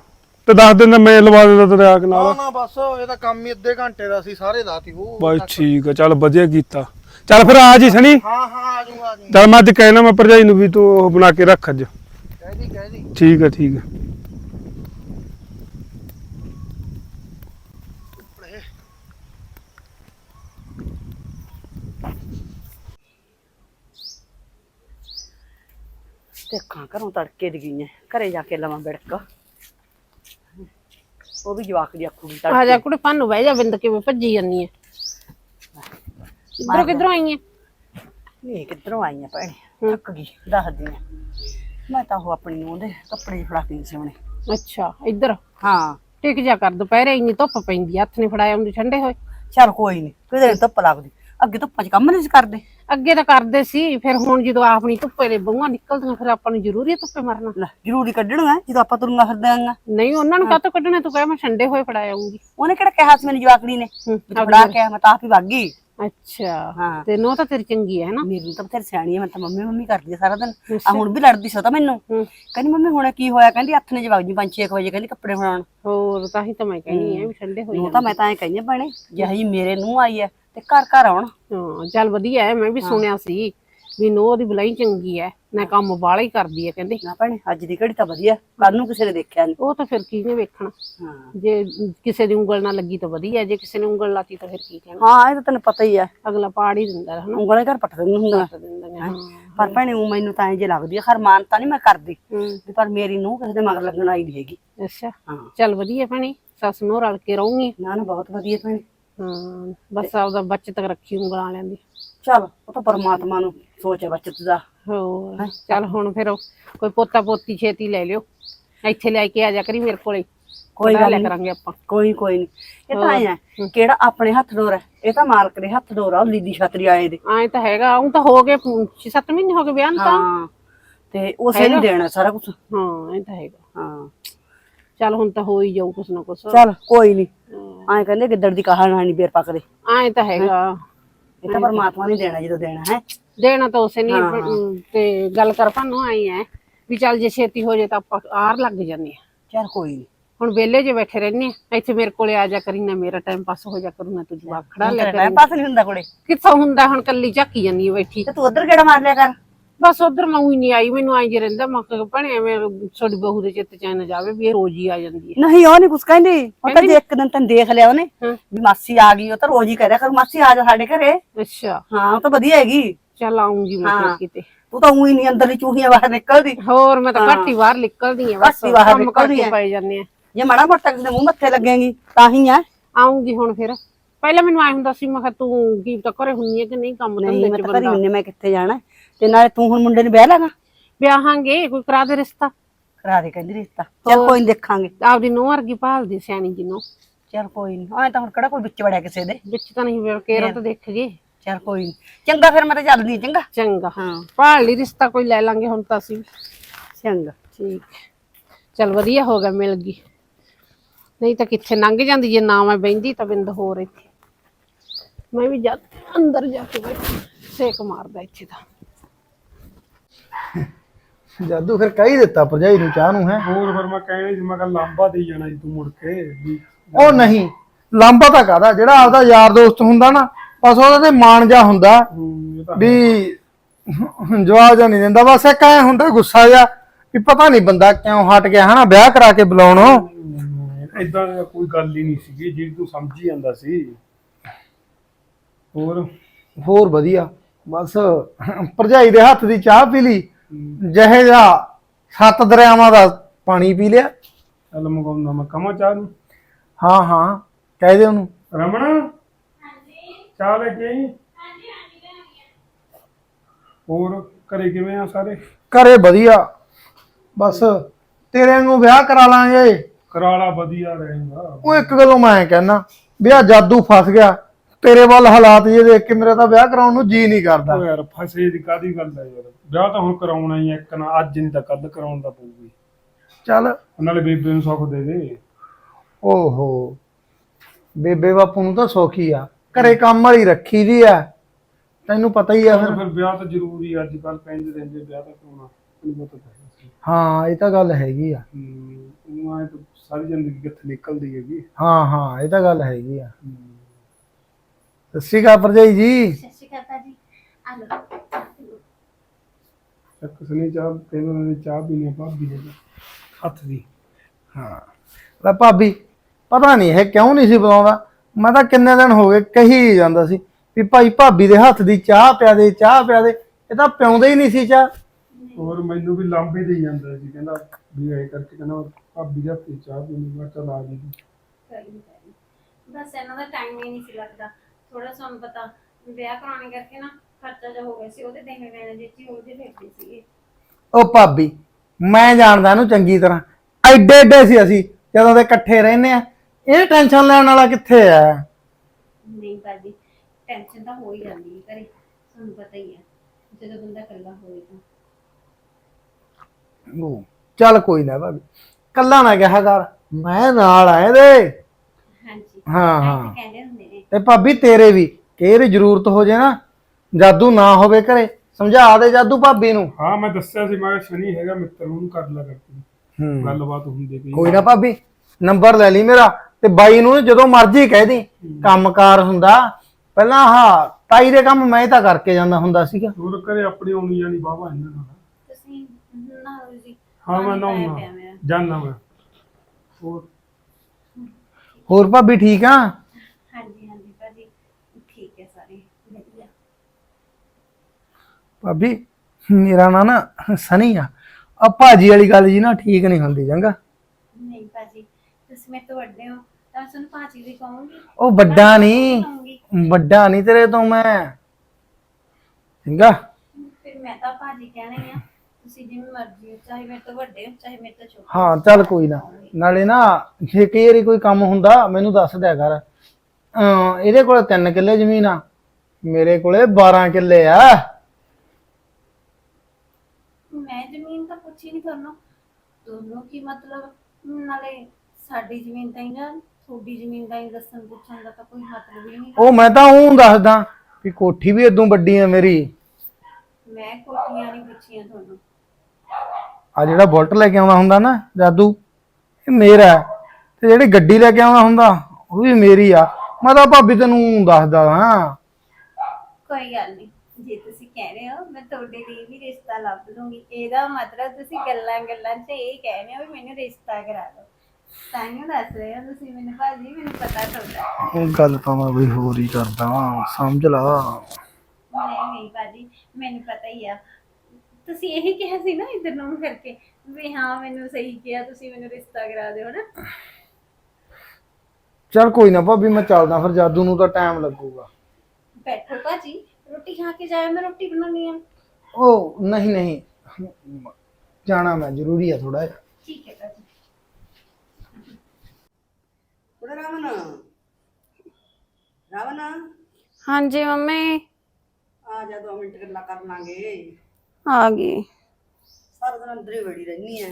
ਤੇ ਦੱਸ ਦਿੰਦਾ ਮੈਂ ਲਵਾ ਦਿੰਦਾ ਤੇਰੇ ਆਕ ਨਾਲ। ਨਾ ਬਸ ਇਹ ਤਾਂ ਕੰਮ ਹੀ ਅੱਧੇ ਘੰਟੇ ਦਾ ਸੀ ਸਾਰੇ ਲਾਤੀ ਉਹ। ਬਸ ਠੀਕ ਆ ਚੱਲ ਵਧੀਆ ਕੀਤਾ। ਚੱਲ ਫਿਰ ਆ ਜੀ ਸਣੀ। ਹਾਂ ਹਾਂ ਆ ਜਾਊਗਾ ਚੱਲ ਮੈਂ ਅੱਜ ਕਹਿਣਾ ਮੈਂ ਭਰਜਾਈ ਨੂੰ ਵੀ ਤੂੰ ਉਹ ਬਣਾ ਕੇ ਰੱਖ ਅੱਜ। ਠੀਕ ਆ ਠੀਕ ਆ। ਦੇਖਾਂ ਘਰੋਂ ਤੜਕੇ ਦੀ ਗਈਆਂ ਘਰੇ ਜਾ ਕੇ ਲਵਾਂ ਬਿੜਕ। ਉਹ ਵੀ ਜਵਾਕ ਦੀ ਆਖੂਗੀ ਆ ਤੜਕੇ। ਜਾ ਕੁੜੇ ਪਾਨੂੰ ਬਹਿ ਜਾ ਬਿੰਦ ਕਿਵੇਂ ਭੱਜੀ ਜਾਨੀ ਐ। ਇਧਰੋਂ ਕਿਧਰੋਂ ਆਈ ਐ ਨਹੀਂ ਕਿੱਧਰੋਂ ਆਈਆਂ ਭੈਣੇ? ਥੱਕ ਗਈ ਦੱਸਦੀ ਆ। ਮੈਂ ਤਾਂ ਉਹ ਆਪਣੀ ਨੂੰਹ ਦੇ ਕੱਪੜੇ ਫੜਾ ਕੇ ਸਿਉਣੇ। ਅੱਛਾ ਇੱਧਰ? ਹਾਂ। ਟਿਕ ਜਾ ਕਰ ਦੁਪਹਿਰੇ ਇੰਨੀ ਧੁੱਪ ਪੈਂਦੀ ਆ, ਹੱਥ ਨਹੀਂ ਫੜਾਇਆ ਹੁੰਦੇ ਠੰਡੇ ਹੋਏ। ਚੱਲ ਕੋਈ ਨਹੀਂ ਕਿਤੇ ਧੁੱਪ ਲੱਗਦੀ। ਅੱਗੇ ਧੁੱਪਾਂ 'ਚ ਕੰਮ ਨਹੀਂ ਸੀ ਕਰਦੇ? ਅੱਗੇ ਤਾਂ ਕਰਦੇ ਸੀ ਫਿਰ ਹੁਣ ਜਦੋਂ ਆਪਣੀ ਧੁੱਪੇ ਦੇ ਬੂਹਾਂ ਨਿਕਲਦੀਆਂ ਫਿਰ ਆਪਾਂ ਨੂੰ ਜ਼ਰੂਰੀ ਹੈ ਧੁੱਪੇ ਮਰਨਾ। ਲੈ ਜ਼ਰੂਰੀ ਕੱਢਣਾ ਜਦੋਂ ਆਪਾਂ ਤੁਰਨਾ ਫਿਰਦੇ ਆਂਗਾ। ਨਹੀਂ ਉਹਨਾਂ ਨੂੰ ਕਾਹਤੋਂ ਕੱਢਣਾ? ਤੂੰ ਕਹਿ ਮੈਂ ਠੰਡੇ ਹੋਏ ਫੜਾ ਆਉਂਗੀ ਉਹਨੇ ਕਿਹੜਾ ਕਿਹਾ ਸੀ ਮੈਨੂੰ ਜਵਾਕੜੀ ਨੇ? ਹੂੰ, ਵੀ ਤੂੰ ਫੜਾ ਕੇ ਆ, ਮੈਂ ਤਾਂ ਆਪ ਹੀ ਵਗ ਗਈ। ਅੱਛਾ ਹਾਂ। ਤੇ ਨੋ ਤਾਂ ਤੇਰੀ ਚੰਗੀ ਹੈ ਨਾ ਮੇਰੀ ਤਾਂ ਬਥੇਰੀ ਸਿਆਣੀ ਹੈ ਮੈਂ ਤਾਂ ਮੰਮੀ ਮੰਮੀ ਕਰਦੀ ਆ ਸਾਰਾ ਦਿਨ। ਆ ਹੁਣ ਵੀ ਲੜਦੀ ਸੀ ਤਾਂ ਮੈਨੂੰ। ਕਹਿੰਦੀ ਮੰਮੀ ਹੁਣ ਕੀ ਹੋਇਆ? ਕਹਿੰਦੀ ਹੱਥ ਨੇ ਜਵਾਬ ਜੀ 5-6 ਵਜੇ ਕਹਿੰਦੀ ਕੱਪੜੇ ਫੜਾਉਣ ਹੋਰ ਤਾਂ ਹੀ ਤਾਂ ਮੈਂ ਕਹਿੰਦੀ ਆ ਵੀ ਠੰਡੇ ਹੋਏ ਨੂੰ ਤਾਂ ਮੈਂ ਤਾਂ ਐ ਕਹਿੰਦੀ ਆ ਭੈਣੇ ਜਿਹੀ ਮੇਰੇ ਨੂੰ ਆਈ ਹੈ ਤੇ ਘਰ ਘਰ ਆਉਣ। ਹਾਂ ਚੱਲ ਵਧੀਆ ਹੈ ਮੈਂ ਵੀ ਸੁਣਿਆ ਸੀ। ਵੀ ਨੋ ਦੀ ਬੁਲਾਈ ਚੰਗੀ ਹੈ ਨਾ ਕੰਮ ਵਾਲਾ ਹੀ ਕਰਦੀ ਹੈ ਕਹਿੰਦੇ। ਨਾ ਭੈਣੇ ਅੱਜ ਦੀ ਘੜੀ ਤਾਂ ਵਧੀਆ ਕੱਲ ਨੂੰ ਕਿਸੇ ਨੇ ਦੇਖਿਆ ਨਹੀਂ ਉਹ ਤਾਂ ਫਿਰ ਕਿਹਨੇ ਵੇਖਣਾ। ਹਾਂ। ਜੇ ਕਿਸੇ ਦੀ ਉਂਗਲ ਨਾ ਲੱਗੀ ਤਾਂ ਵਧੀਆ ਜੇ ਕਿਸੇ ਨੇ ਉਂਗਲ ਲਾਤੀ ਤਾਂ ਫਿਰ ਕੀ ਕਹਿਣਾ। ਹਾਂ ਇਹ ਤਾਂ ਤੈਨੂੰ ਪਤਾ ਹੀ ਹੈ ਅਗਲਾ ਪਾੜ ਹੀ ਦਿੰਦਾ ਹਨਾ। ਉਂਗਲਾਂ ਘਰ ਪੱਟ ਦਿੰਦੇ ਹੁੰਦਾ। ਨੇ, ਹਾਂ ਪਰ ਭੈਣੇ ਉਹ ਮੈਨੂੰ ਤਾਂ ਇੰਜ ਲੱਗਦੀ ਹੈ ਖਰ ਮਾਨ ਤਾਂ ਨਹੀਂ ਮੈਂ ਕਰਦੀ। ਹੂੰ। ਪਰ ਮੇਰੀ ਨੂੰ ਕਿਸੇ ਦੇ ਮਗਰ ਲੱਗਣ ਆਈ ਨਹੀਂ ਹੈਗੀ। ਅੱਛਾ। ਹਾਂ। ਚੱਲ ਵਧੀਆ ਭੈਣੇ ਸੱਸ ਨੂੰ ਰਲ ਕੇ ਰਹੂੰਗੀ। ਨਾ ਨਾ ਬਹੁਤ ਵਧੀਆ ਭੈਣੇ। ਹਾਂ ਬਸ ਆਪਦਾ ਬੱਚਤ ਰੱਖੀ ਉਂਗਲਾਂ ਵਾਲਿਆਂ ਦੀ। ਚਲ ਉਹ ਤਾਂ ਪਰਮਾਤਮਾ ਨੂੰ ਸੋਚ ਹੈ ਬੱਚਤ ਦਾ। ਹੋਰ ਚੱਲ ਹੁਣ ਫਿਰ ਉਹ ਕੋਈ ਪੋਤਾ ਪੋਤੀ ਛੇਤੀ ਲੈ ਲਿਓ। ਇੱਥੇ ਲੈ ਕੇ ਆ ਜਾ ਕਰੀ ਮੇਰੇ ਕੋਲੇ। ਕੋਈ ਗੱਲ। ਕਰਾਂਗੇ ਆਪਾਂ। ਕੋਈ ਕੋਈ ਨਹੀਂ ਇਹ ਤਾਂ ਹੈ। ਕਿਹੜਾ ਆਪਣੇ ਹੱਥ ਡੋਰ ਹੈ ਇਹ ਤਾਂ ਮਾਲਕ ਦੇ ਹੱਥ ਡੋਰ ਆ ਉਹ ਲੀਦੀ ਛਤਰੀ ਆਏ ਦੇ। ਐਂ ਤਾਂ ਹੈਗਾ ਉਹ ਤਾਂ ਹੋ ਗਏ 6-7 ਮਹੀਨੇ ਹੋ ਗਏ ਵਿਆਹ ਨੂੰ ਤਾਂ। ਤੇ ਉਸੇ ਨੂੰ ਦੇਣਾ ਸਾਰਾ ਕੁਝ ਹਾਂ ਇਹ ਤਾਂ ਹੈਗਾ। ਹਾਂ। ਚੱਲ ਹੁਣ ਤਾਂ ਹੋ ਹੀ ਜਾਊ ਕੁਛ ਨਾ ਕੁਛ। ਚਲ ਕੋਈ ਨਹੀਂ ਐਂ ਕਹਿੰਦੇ ਗਿੱਦੜ ਦੀ ਕਹਾਣਾ ਨਹੀਂ ਬੇਰ ਪੱਕਦੇ। ਐਂ ਤਾਂ ਹੈਗਾ। ਇਹ ਤਾਂ ਪਰਮਾਤਮਾ ਨੇ ਦੇਣਾ ਜਦੋਂ ਦੇਣਾ ਹੈ। ਦੇਣਾ ਤਾਂ ਉਸੇ ਨਹੀਂ ਤੇ ਗੱਲ ਕਰ ਭਾਨੂੰ ਆਈ ਐ ਵੀ ਚੱਲ ਜੇ ਛੇਤੀ ਹੋ ਜੇ ਤਾਂ ਆਪਾਂ ਆਰ ਲੱਗ ਜਾਂਦੇ ਆ ਚਲ ਕੋਈ ਨਹੀਂ ਹੁਣ ਵਿਹਲੇ ਜੇ ਬੈਠੇ ਰਹਿੰਦੇ ਆ ਇੱਥੇ ਮੇਰੇ ਕੋਲੇ ਆ ਜਾ ਕਰੀ ਨਾ ਮੇਰਾ ਟਾਈਮ ਪਾਸ ਹੋ ਜਾ ਕਰੂ ਨਾ ਤੂੰ ਜਵਾਬ ਖੜਾ ਲੈ ਟਾਈਮ ਪਾਸ ਨਹੀਂ ਹੁੰਦਾ ਕੋਲੇ। ਕਿੱਥੋਂ ਹੁੰਦਾ ਹੁਣ ਕੱਲੀ ਝਾਕੀ ਜਾਂਦੀ ਆ ਬੈਠੀ। ਤੇ ਤੂੰ ਉਧਰ ਕਿਹੜਾ ਮਾਰ ਲਿਆ ਕਰ। ਬਸ ਉਧਰ ਮੈਂ ਹੀ ਨਹੀਂ ਆਈ ਮੈਨੂੰ ਆਈ ਜੇ ਰਹਿੰਦਾ ਮੈਂ ਕਿਹਾ ਭਣੇ ਐਵੇਂ ਛੋਟੀ ਬਹੂ ਦੇ ਚਿੱਤ ਚ ਨਾ ਜਾਵੇ ਵੀ ਇਹ ਰੋਜ਼ ਹੀ ਆ ਜਾਂਦੀ ਹੈ। ਨਹੀਂ ਉਹ ਨਹੀਂ ਕੁਛ ਕਹਿੰਦੀ। ਉਹ ਤਾਂ ਜੇ ਇੱਕ ਦਿਨ ਤੈਨੂੰ ਦੇਖ ਲਿਆ ਉਹਨੇ। ਵੀ ਮਾਸੀ ਆ ਗਈ ਉਹ ਤਾਂ ਰੋਜ਼ ਹੀ ਕਹਿ ਰਿਹਾ ਕਰ ਮਾਸੀ ਆ ਜਾ ਸਾਡੇ ਘਰੇ। ਅੱਛਾ। ਹਾਂ ਉਹ ਤਾਂ ਵਧੀਆ ਹੈਗੀ। ਚੱਲ ਆਉਂਗੀ ਮੈਂ ਫਿਰ ਕਿਤੇ। ਤੂੰ ਤਾਂ ਉਹੀ ਨਹੀਂ ਅੰਦਰ ਦੀ ਚੂਹੀਆਂ ਬਾਹਰ ਨਿਕਲਦੀ। ਹੋਰ ਮੈਂ ਤਾਂ ਘੱਟ ਹੀ ਬਾਹਰ ਨਿਕਲਦੀ ਆ ਬਸ ਬਾਹਰ ਨਿਕਲਦੀ ਆ। ਪਏ ਜਾਂਦੇ ਆ ਜੇ ਮਾੜਾ ਮੋਟਾ ਕਿਸੇ ਦੇ ਮੂੰਹ ਮੱਥੇ ਲੱਗੇਗੀ ਤਾਂ ਹੀ ਆ ਆਉਂਗੀ ਹੁਣ ਫਿਰ। ਪਹਿਲਾਂ ਮੈਨੂੰ ਆਏ ਹੁੰਦਾ ਸੀ ਮੈਂ ਕਿਹਾ ਤੂੰ ਕੀ ਤਾਂ ਘਰੇ ਹੁੰਨੀ ਹੈ ਕਿ ਨਹੀਂ ਕੰਮ ਨਹੀਂ ਧੰਦੇ ਮੈਂ ਚ ਬੰਦਾ। ਹੁੰਨੇ ਮੈਂ ਕਿੱਥੇ ਜਾਣਾ ਤੇ ਨਾਲੇ ਤੂੰ ਹੁਣ ਮੁੰਡੇ ਨੂੰ ਵਿਆਹ ਲਾਗਾ ਵਿਆਹਾਂਗੇ ਕੋਈ ਕਰਾ ਦੇ ਰਿਸ਼ਤਾ। ਕਰਾ ਦੇ ਕਹਿੰਦੀ ਰਿਸ਼ਤਾ। ਚਲ ਕੋਈ ਨੀ ਦੇਖਾਂਗੇ। ਆਪਦੀ ਨੂੰਹ ਵਰਗੀ ਭਾਲਦੀ ਸਿਆਣੀ ਜੀ ਨੂੰ ਚਲ ਕੋਈ ਨਹੀਂ ਐ ਤਾਂ ਹੁਣ ਕਿਹੜਾ ਕੋਈ ਵਿੱਚ ਵੜਿਆ ਕਿਸੇ ਦੇ? ਵਿੱਚ ਤਾਂ ਨਹੀਂ ਵੇਰ ਕੇਰਾ ਤਾਂ ਦੇਖ ਗਏ। ਚਲ ਕੋਈ ਨੀ। ਚੰਗਾ ਫਿਰ ਮੈਂ ਤਾਂ ਚੱਲਦੀ ਆਂ, ਚੰਗਾ? ਚੰਗਾ। ਹਾਂ। ਭਾਲ ਲਈ ਰਿਸ਼ਤਾ ਕੋਈ ਲੈ ਲਾਂਗੇ ਹੁਣ ਤਾਂ ਅਸੀਂ। ਚੰਗਾ। ਠੀਕ। ਚਲ ਵਧੀਆ ਹੋ ਗਿਆ ਮਿਲ ਗਈ। ਨਹੀਂ ਤਾਂ ਕਿੱਥੇ ਲੰਘ ਜਾਂਦੀ ਜੇ ਨਾ ਮੈਂ ਬੈੰਦੀ ਤਾਂ ਬਿੰਦ ਹੋਰ ਇੱਥੇ। ਮੈਂ ਵੀ ਜਾ ਅੰਦਰ ਜਾ ਕੇ ਬੈਠੀ। ਸੇਕ ਮਾਰਦਾ ਇੱਥੇ ਤਾਂ। ਜਾਦੂ ਫਿਰ ਕਹਿ ਹੀ ਦਿੱਤਾ ਭਰਜਾਈ ਨੂੰ ਚਾਹ ਨੂੰ ਹੈ? ਹੋਰ ਫਿਰ ਮੈਂ ਕਹਿਣਾ ਸੀ ਮੈਂ ਕਿਹਾ ਲਾਂਬਾ ਦੇਈ ਜਾਣਾ ਜੀ ਤੂੰ ਮੁੜ ਕੇ ਵੀ ਉਹ ਨਹੀਂ ਲਾਂਬਾ ਤਾਂ ਕਾਦਾ ਜਿਹੜਾ ਆਪਦਾ ਯਾਰ ਦੋਸਤ ਹੁੰਦਾ ਨਾ ਬਸ ਉਹਦਾ ਤੇ ਮਾਣ ਜਾ ਹੁੰਦਾ। ਹੂੰ, ਇਹ ਤਾਂ ਵੀ ਜਵਾਬ ਜਾਂ ਨਹੀਂ ਦਿੰਦਾ ਬਸ ਇੱਕ ਐ ਹੁੰਦਾ ਗੁੱਸਾ ਜਾ ਵੀ ਪਤਾ ਨਹੀਂ ਬੰਦਾ ਕਿਉਂ ਹਟ ਗਿਆ ਹਨਾ? ਵਿਆਹ ਕਰਾ ਕੇ ਬੁਲਾਉਣੋਂ। ਇਦਾਂ ਦੀ ਕੋਈ ਗੱਲ ਹੀ ਨਹੀਂ ਸੀਗੀ ਜਿਹੜੀ ਤੂੰ ਸਮਝੀ ਜਾਂਦਾ ਸੀ। ਹੋਰ? ਹੋਰ ਵਧੀਆ। ਬਸ ਭਰਜਾਈ ਦੇ ਹੱਥ ਦੀ ਚਾਹ ਪੀ ਲਈ। ਜਿਹੇ ਜਾ ਸੱਤ ਦਰਿਆਵਾਂ ਦਾ ਪਾਣੀ ਪੀ ਲਿਆ। ਚੱਲ ਮਗਾਉਂਦਾ ਮੈਂ ਕਮਾ ਚਾਹ ਨੂੰ? ਹਾਂ ਹਾਂ ਕਹਿ ਦੇ ਉਹਨੂੰ। ਰਮਣ ਹਾਂਜੀ ਚਾਹ ਲੈ ਕੇ ਆਈ? ਹੋਰ ਘਰੇ ਕਿਵੇਂ ਆ ਸਾਰੇ? ਘਰੇ ਵਧੀਆ। ਬਸ ਤੇਰੇ ਵਾਂਗੂ ਵਿਆਹ ਕਰਾ ਲਾਂਗੇ। ਕਰਾਲਾ ਵਧੀਆ ਰਹੇਗਾ। ਉਹ ਇੱਕ ਗੱਲੋਂ ਮੈਂ ਕਹਿਣਾ ਵੀ ਆ ਜਾਦੂ ਫਸ ਗਿਆ। ਤੇਰੇ ਵੱਲ ਹਾਲਾਤ ਜੇ ਦੇਖ ਕੇ ਮੇਰਾ ਤਾਂ ਵਿਆਹ ਕਰਾਉਣ ਨੂੰ ਜੀ ਨਹੀਂ ਕਰਦਾ। ਯਾਰ ਫਸੇ ਦੀ ਕਾਦੀ ਗੱਲ ਹੈ ਯਾਰ? ਵਿਆਹ ਤਾਂ ਹੁਣ ਕਰਾਉਣਾ ਹੀ ਹੈ ਇੱਕ ਨਾ ਅੱਜ ਨਹੀਂ ਤਾਂ ਕੱਲ ਕਰਾਉਣ ਦਾ ਪਊਗੀ। ਚੱਲ। ਨਾਲੇ ਬੇਬੇ ਨੂੰ ਸੁੱਖ ਦੇ ਦੇ। ਓਹੋ। ਬੇਬੇ ਬਾਪੂ ਨੂੰ ਤਾਂ ਸੌਖੀ ਆ। ਘਰੇ ਕੰਮ ਵਾਲੀ ਰੱਖੀ ਦੀ ਆ। ਤੈਨੂੰ ਪਤਾ ਹੀ ਆ ਫਿਰ। ਫਿਰ ਵਿਆਹ ਤਾਂ ਜ਼ਰੂਰੀ ਆ, ਅੱਜ ਕੱਲ ਕਹਿੰਦੇ ਰਹਿੰਦੇ ਵਿਆਹ ਤਾਂ ਕਰਾਉਣਾ ਤੈਨੂੰ ਪਤਾ ਤਾਂ ਹੈ। ਹਾਂ ਇਹ ਤਾਂ ਗੱਲ ਹੈਗੀ ਆ। ਹੂੰ ਉਹ ਤਾਂ ਸਾਰੀ ਜ਼ਿੰਦਗੀ ਕਿੱਥੇ ਨਿਕਲਦੀ ਹੈਗੀ। ਹਾਂ ਹਾਂ ਇਹ ਤਾਂ ਗੱਲ ਹੈਗੀ ਆ। ਸਤਿ ਸ਼੍ਰੀ ਅਕਾਲ ਭਰਜਾਈ ਜੀ। ਇੱਕ ਸਨੀ ਚਾਹ ਕਹਿੰਦੇ ਨੇ ਚਾਹ ਪੀਣੀ ਆ ਭਾਬੀ ਨੇ ਹੱਥ ਦੀ। ਹਾਂ। ਲੈ ਭਾਬੀ ਪਤਾ ਨਹੀਂ ਇਹ ਕਿਉਂ ਨਹੀਂ ਸੀ ਬੁਲਾਉਂਦਾ। ਮੈਂ ਤਾਂ ਕਿੰਨੇ ਦਿਨ ਹੋ ਗਏ ਕਹੀ ਜਾਂਦਾ ਸੀ ਵੀ ਭਾਈ ਭਾਬੀ ਦੇ ਹੱਥ ਦੀ ਚਾਹ ਪਿਆ ਦੇ ਚਾਹ ਪਿਆ ਦੇ। ਇਹ ਤਾਂ ਪਿਉਂਦੇ ਹੀ ਨਹੀਂ ਸੀ ਚਾਹ। ਹੋਰ ਮੈਨੂੰ ਵੀ ਲਾਂਬੇ ਦੇ ਜਾਂਦਾ ਸੀ। ਕਹਿੰਦਾ ਵੀ ਐ ਕਰਕੇ ਕਹਿੰਦਾ ਭਾਬੀ ਦੇ ਹੱਥ ਦੀ ਚਾਹ ਪੀਣੀ ਮੈਂ ਚੱਲ ਆ ਜੀ। ਬਸ ਇਹਨਾਂ ਦਾ ਟਾਈਮ ਹੀ ਨਹੀਂ ਸੀ ਲੱਗਦਾ। ਥੋੜਾ ਤੁਹਾਨੂੰ ਪਤਾ ਵਿਆਹ ਕਰਾਉਣੇ ਕਰਕੇ ਨਾ ਖਰਚਾ ਜਿਹਾ ਹੋ ਗਿਆ ਸੀ ਉਹਦੇ ਦੇਣੇ ਲੈਣੇ ਜਿਹੇ ਸੀ ਉਹਦੇ ਫਿਰਦੇ ਸੀਗੇ। ਉਹ ਭਾਬੀ ਮੈਂ ਜਾਣਦਾ ਇਹਨੂੰ ਚੰਗੀ ਤਰ੍ਹਾਂ। ਐਡੇ ਐਡੇ ਸੀ ਅਸੀਂ ਜਦੋਂ ਦੇ ਇਕੱਠੇ ਰਹਿੰਦੇ ਆ। ਇਹ ਟੈਨਸ਼ਨ ਲੈਣ ਵਾਲਾ ਕਿੱਥੇ ਆ? ਨਹੀਂ ਭਾਜੀ ਟੈਨਸ਼ਨ ਤਾਂ ਹੋ ਹੀ ਜਾਂਦੀ ਹੈ ਘਰੇ ਤੁਹਾਨੂੰ ਪਤਾ ਹੀ ਹੈ। ਜਦੋਂ ਬੰਦਾ ਇਕੱਲਾ ਹੋਵੇ ਤਾਂ। ਉਹ, ਚੱਲ ਕੋਈ ਨਾ ਭਾਬੀ ਕੱਲਾ ਨਾ ਕਿਹਾ ਕਰ ਮੈਂ ਨਾਲ ਆਏ ਦੇ ਹਾਂਜੀ ਹਾਂ ਐਂ ਹਾਂ ਤਾਂ ਕਹਿੰਦੇ ਹੁੰਦੇ ਨੇ। ਤੇ ਭਾਬੀ ਤੇਰੇ ਵੀ ਕਿਹੜੀ ਜ਼ਰੂਰਤ ਹੋ ਜੇ ਨਾ ਜਾਦੂ ਨਾ ਹੋਵੇ ਘਰੇ ਸਮਝਾ ਦੇ ਜਾਦੂ ਭਾਬੀ ਨੂੰ। ਹਾਂ ਮੈਂ ਦੱਸਿਆ ਸੀ ਮੈਂ ਕਿਹਾ ਸ਼ਨੀ ਹੈਗਾ ਮਿੱਤਰ ਉਹਨੂੰ ਕਰ ਲਿਆ ਕਰਤੀ ਹੂੰ। ਗੱਲਬਾਤ ਹੁੰਦੀ ਪਈ। ਕੋਈ ਨਾ ਭਾਬੀ ਨੰਬਰ ਲੈ ਲਈ ਮੇਰਾ ਤੇ ਬਾਈ ਨੂੰ ਜਦੋਂ ਮਰਜ਼ੀ ਕਹਿ ਦੀ ਕੰਮਕਾਰ ਹੁੰਦਾ। ਪਹਿਲਾਂ ਹਾਂ ਤਾਈ ਦੇ ਕੰਮ ਮੈਂ ਤਾਂ ਕਰਕੇ ਜਾਂਦਾ ਹੁੰਦਾ ਸੀਗਾ। ਹੋਰ ਘਰੇ ਆਪਣੀ ਆਉਣੀ ਜਾਣੀ ਬਾਬਾ ਇਹਨਾਂ ਨਾਲ। ਤੁਸੀਂ ਨਾ ਜੀ। ਹਾਂ ਮੈਂ ਪਾਣੀ ਪਾਇਆ ਨਾਉਣਾ ਪਿਆ ਮੇਰਾ। ਜਾਨਾ ਮੈਂ। ਹੋਰ? ਹੋਰ ਭਾਬੀ ਠੀਕ ਆ ਹਾਂਜੀ ਹਾਂਜੀ ਭਾਜੀ ਠੀਕ ਹੈ ਸਾਰੇ ਵਧੀਆ ਭਾਬੀ ਮੇਰਾ ਨਾਂ ਨਾ ਸਨੀ ਆ। ਆ ਭਾਜੀ ਵਾਲੀ ਗੱਲ ਜੀ ਨਾ ਠੀਕ ਨਹੀਂ ਹੁੰਦੀ ਚੰਗਾ। ਨਹੀਂ ਭਾਜੀ ਤੁਸੀਂ ਮੇਰੇ ਤੋਂ ਵੱਡੇ ਹੋ ਤਾਂ ਤੁਹਾਨੂੰ ਭਾਜੀ ਵੀ ਕਹੂੰਗੀ। ਉਹ ਵੱਡਾ ਨਹੀਂ ਕਹੂੰਗੀ। ਵੱਡਾ ਨਹੀਂ ਤੇਰੇ ਤੋਂ ਮੈਂ। ਚੰਗਾ। ਫਿਰ ਮੈਂ ਤਾਂ ਭਾਜੀ ਕਹਿਣਾ ਆ ਤੁਸੀਂ ਜਿਵੇਂ ਮਰਜ਼ੀ ਹੋ ਚਾਹੇ ਮੇਰੇ ਤੋਂ ਵੱਡੇ ਹੋ ਚਾਹੇ ਮੇਰੇ ਤੋਂ ਛੋਟੇ ਹਾਂ ਚੱਲ ਕੋਈ ਨਾ। ਨਾਲੇ ਨਾ ਜੇ ਕਈ ਵਾਰੀ ਕੋਈ ਕੰਮ ਹੁੰਦਾ ਮੈਨੂੰ ਦੱਸ ਦਿਆ ਕਰ। ਇਹਦੇ ਕੋਲ 3 ਕਿੱਲੇ ਜ਼ਮੀਨ ਆ। ਮੇਰੇ ਕੋਲੇ 12 ਕਿੱਲੇ ਆ। ਮੈਂ ਜ਼ਮੀਨ ਤਾਂ ਪੁੱਛੀ ਨਹੀਂ ਤੁਹਾਨੂੰ। ਦੋਨੋਂ ਕੀ ਮਤਲਬ? ਨਾਲੇ ਸਾਡੀ ਜ਼ਮੀਨ ਤਾਂ ਹੀ ਨਾ ਤੁਹਾਡੀ ਜ਼ਮੀਨ ਦਾ ਹੀ ਦੱਸਣ ਪੁੱਛਣ ਦਾ ਤਾਂ ਕੋਈ ਮਤਲਬ ਹੀ ਨਹੀਂ ਉਹ ਮੈਂ ਤਾਂ ਉਹ ਦੱਸਦਾ ਵੀ ਕੋਠੀ ਵੀ ਇਦੋਂ ਵੱਡੀ ਆ ਮੇਰੀ। ਮੈਂ ਕੋਠੀਆਂ ਨਹੀਂ ਪੁੱਛੀਆਂ ਤੁਹਾਨੂੰ। ਆ ਜਿਹੜਾ ਬੁਲਟ ਲੈ ਕੇ ਆਉਂਦਾ ਹੁੰਦਾ ਨਾ ਜਾਦੂ ਇਹ ਮੇਰਾ ਹੈ। ਤੇ ਜਿਹੜੀ ਗੱਡੀ ਲੈ ਕੇ ਆਉਂਦਾ ਹੁੰਦਾ ਉਹ ਵੀ ਮੇਰੀ ਆ। ਮੈਂ ਤਾਂ ਭਾਬੀ ਤੈਨੂੰ ਦੱਸਦਾ ਹਾਂ। ਕੋਈ ਗੱਲ ਨਹੀਂ ਕਹਿ ਰਹੇ ਹੋ ਮੈਂ ਤੁਹਾਡੇ ਲਈ ਵੀ ਰਿਸ਼ਤਾ ਲੱਭ ਲੂੰਗੀ ਇਹਦਾ ਮਤਲਬ ਤੁਸੀਂ ਗੱਲਾਂ ਗੱਲਾਂ 'ਚ ਇਹ ਕਹਿ ਰਹੇ ਹੋ ਵੀ ਮੈਨੂੰ ਰਿਸ਼ਤਾ ਕਰਾ ਦਿਓ। ਤਾਂ ਹੀ ਦੱਸ ਰਹੇ ਹੋ ਤੁਸੀਂ ਮੈਨੂੰ ਭਾਜੀ ਮੈਨੂੰ ਪਤਾ ਤੁਹਾਡਾ। ਉਹ ਗੱਲ ਤਾਂ ਮੈਂ ਬਈ ਹੋਰ ਹੀ ਕਰਦਾ ਸਮਝ ਲਾ। ਨਹੀਂ ਨਹੀਂ ਭਾਜੀ ਮੈਨੂੰ ਪਤਾ ਹੀ ਆ। ਤੁਸੀਂ ਇਹੀ ਕਿਹਾ ਸੀ ਨਾ ਇਧਰ ਨੂੰ ਕਰਕੇ ਵੀ ਹਾਂ ਮੈਨੂੰ ਸਹੀ ਕਿਹਾ ਤੁਸੀਂ ਮੈਨੂੰ ਰਿਸ਼ਤਾ ਕਰਾ ਦਿਓ ਨਾ ਚੱਲ ਕੋਈ ਨਾ ਭਾਬੀ ਮੈਂ ਚੱਲਦਾ ਫਿਰ ਜਾਦੂ ਨੂੰ ਤਾਂ ਟਾਈਮ ਲੱਗੂਗਾ। ਬੈਠੋ ਭਾਜੀ ਰੋਟੀ ਖਾ ਕੇ ਜਾਇਓ ਮੈਂ ਰੋਟੀ ਬਣਾਉਣੀ ਆ। ਉਹ ਨਹੀਂ ਨਹੀਂ। ਜਾਣਾ ਮੈਂ ਜ਼ਰੂਰੀ ਆ ਥੋੜਾ ਜਿਹਾ। ਠੀਕ ਹੈ ਭਾਜੀ। ਕੁੜੇ ਰਾਵਣ। ਰਾਵਣ। ਹਾਂਜੀ ਮੰਮੀ। ਆ ਜਾ ਦੋ ਮਿੰਟ ਗੱਲਾਂ ਕਰ ਲਾਂਗੇ। ਆ ਗਈ। ਸਾਰਾ ਦਿਨ ਅੰਦਰ ਹੀ ਵੜੀ ਰਹਿਨੀ ਐ।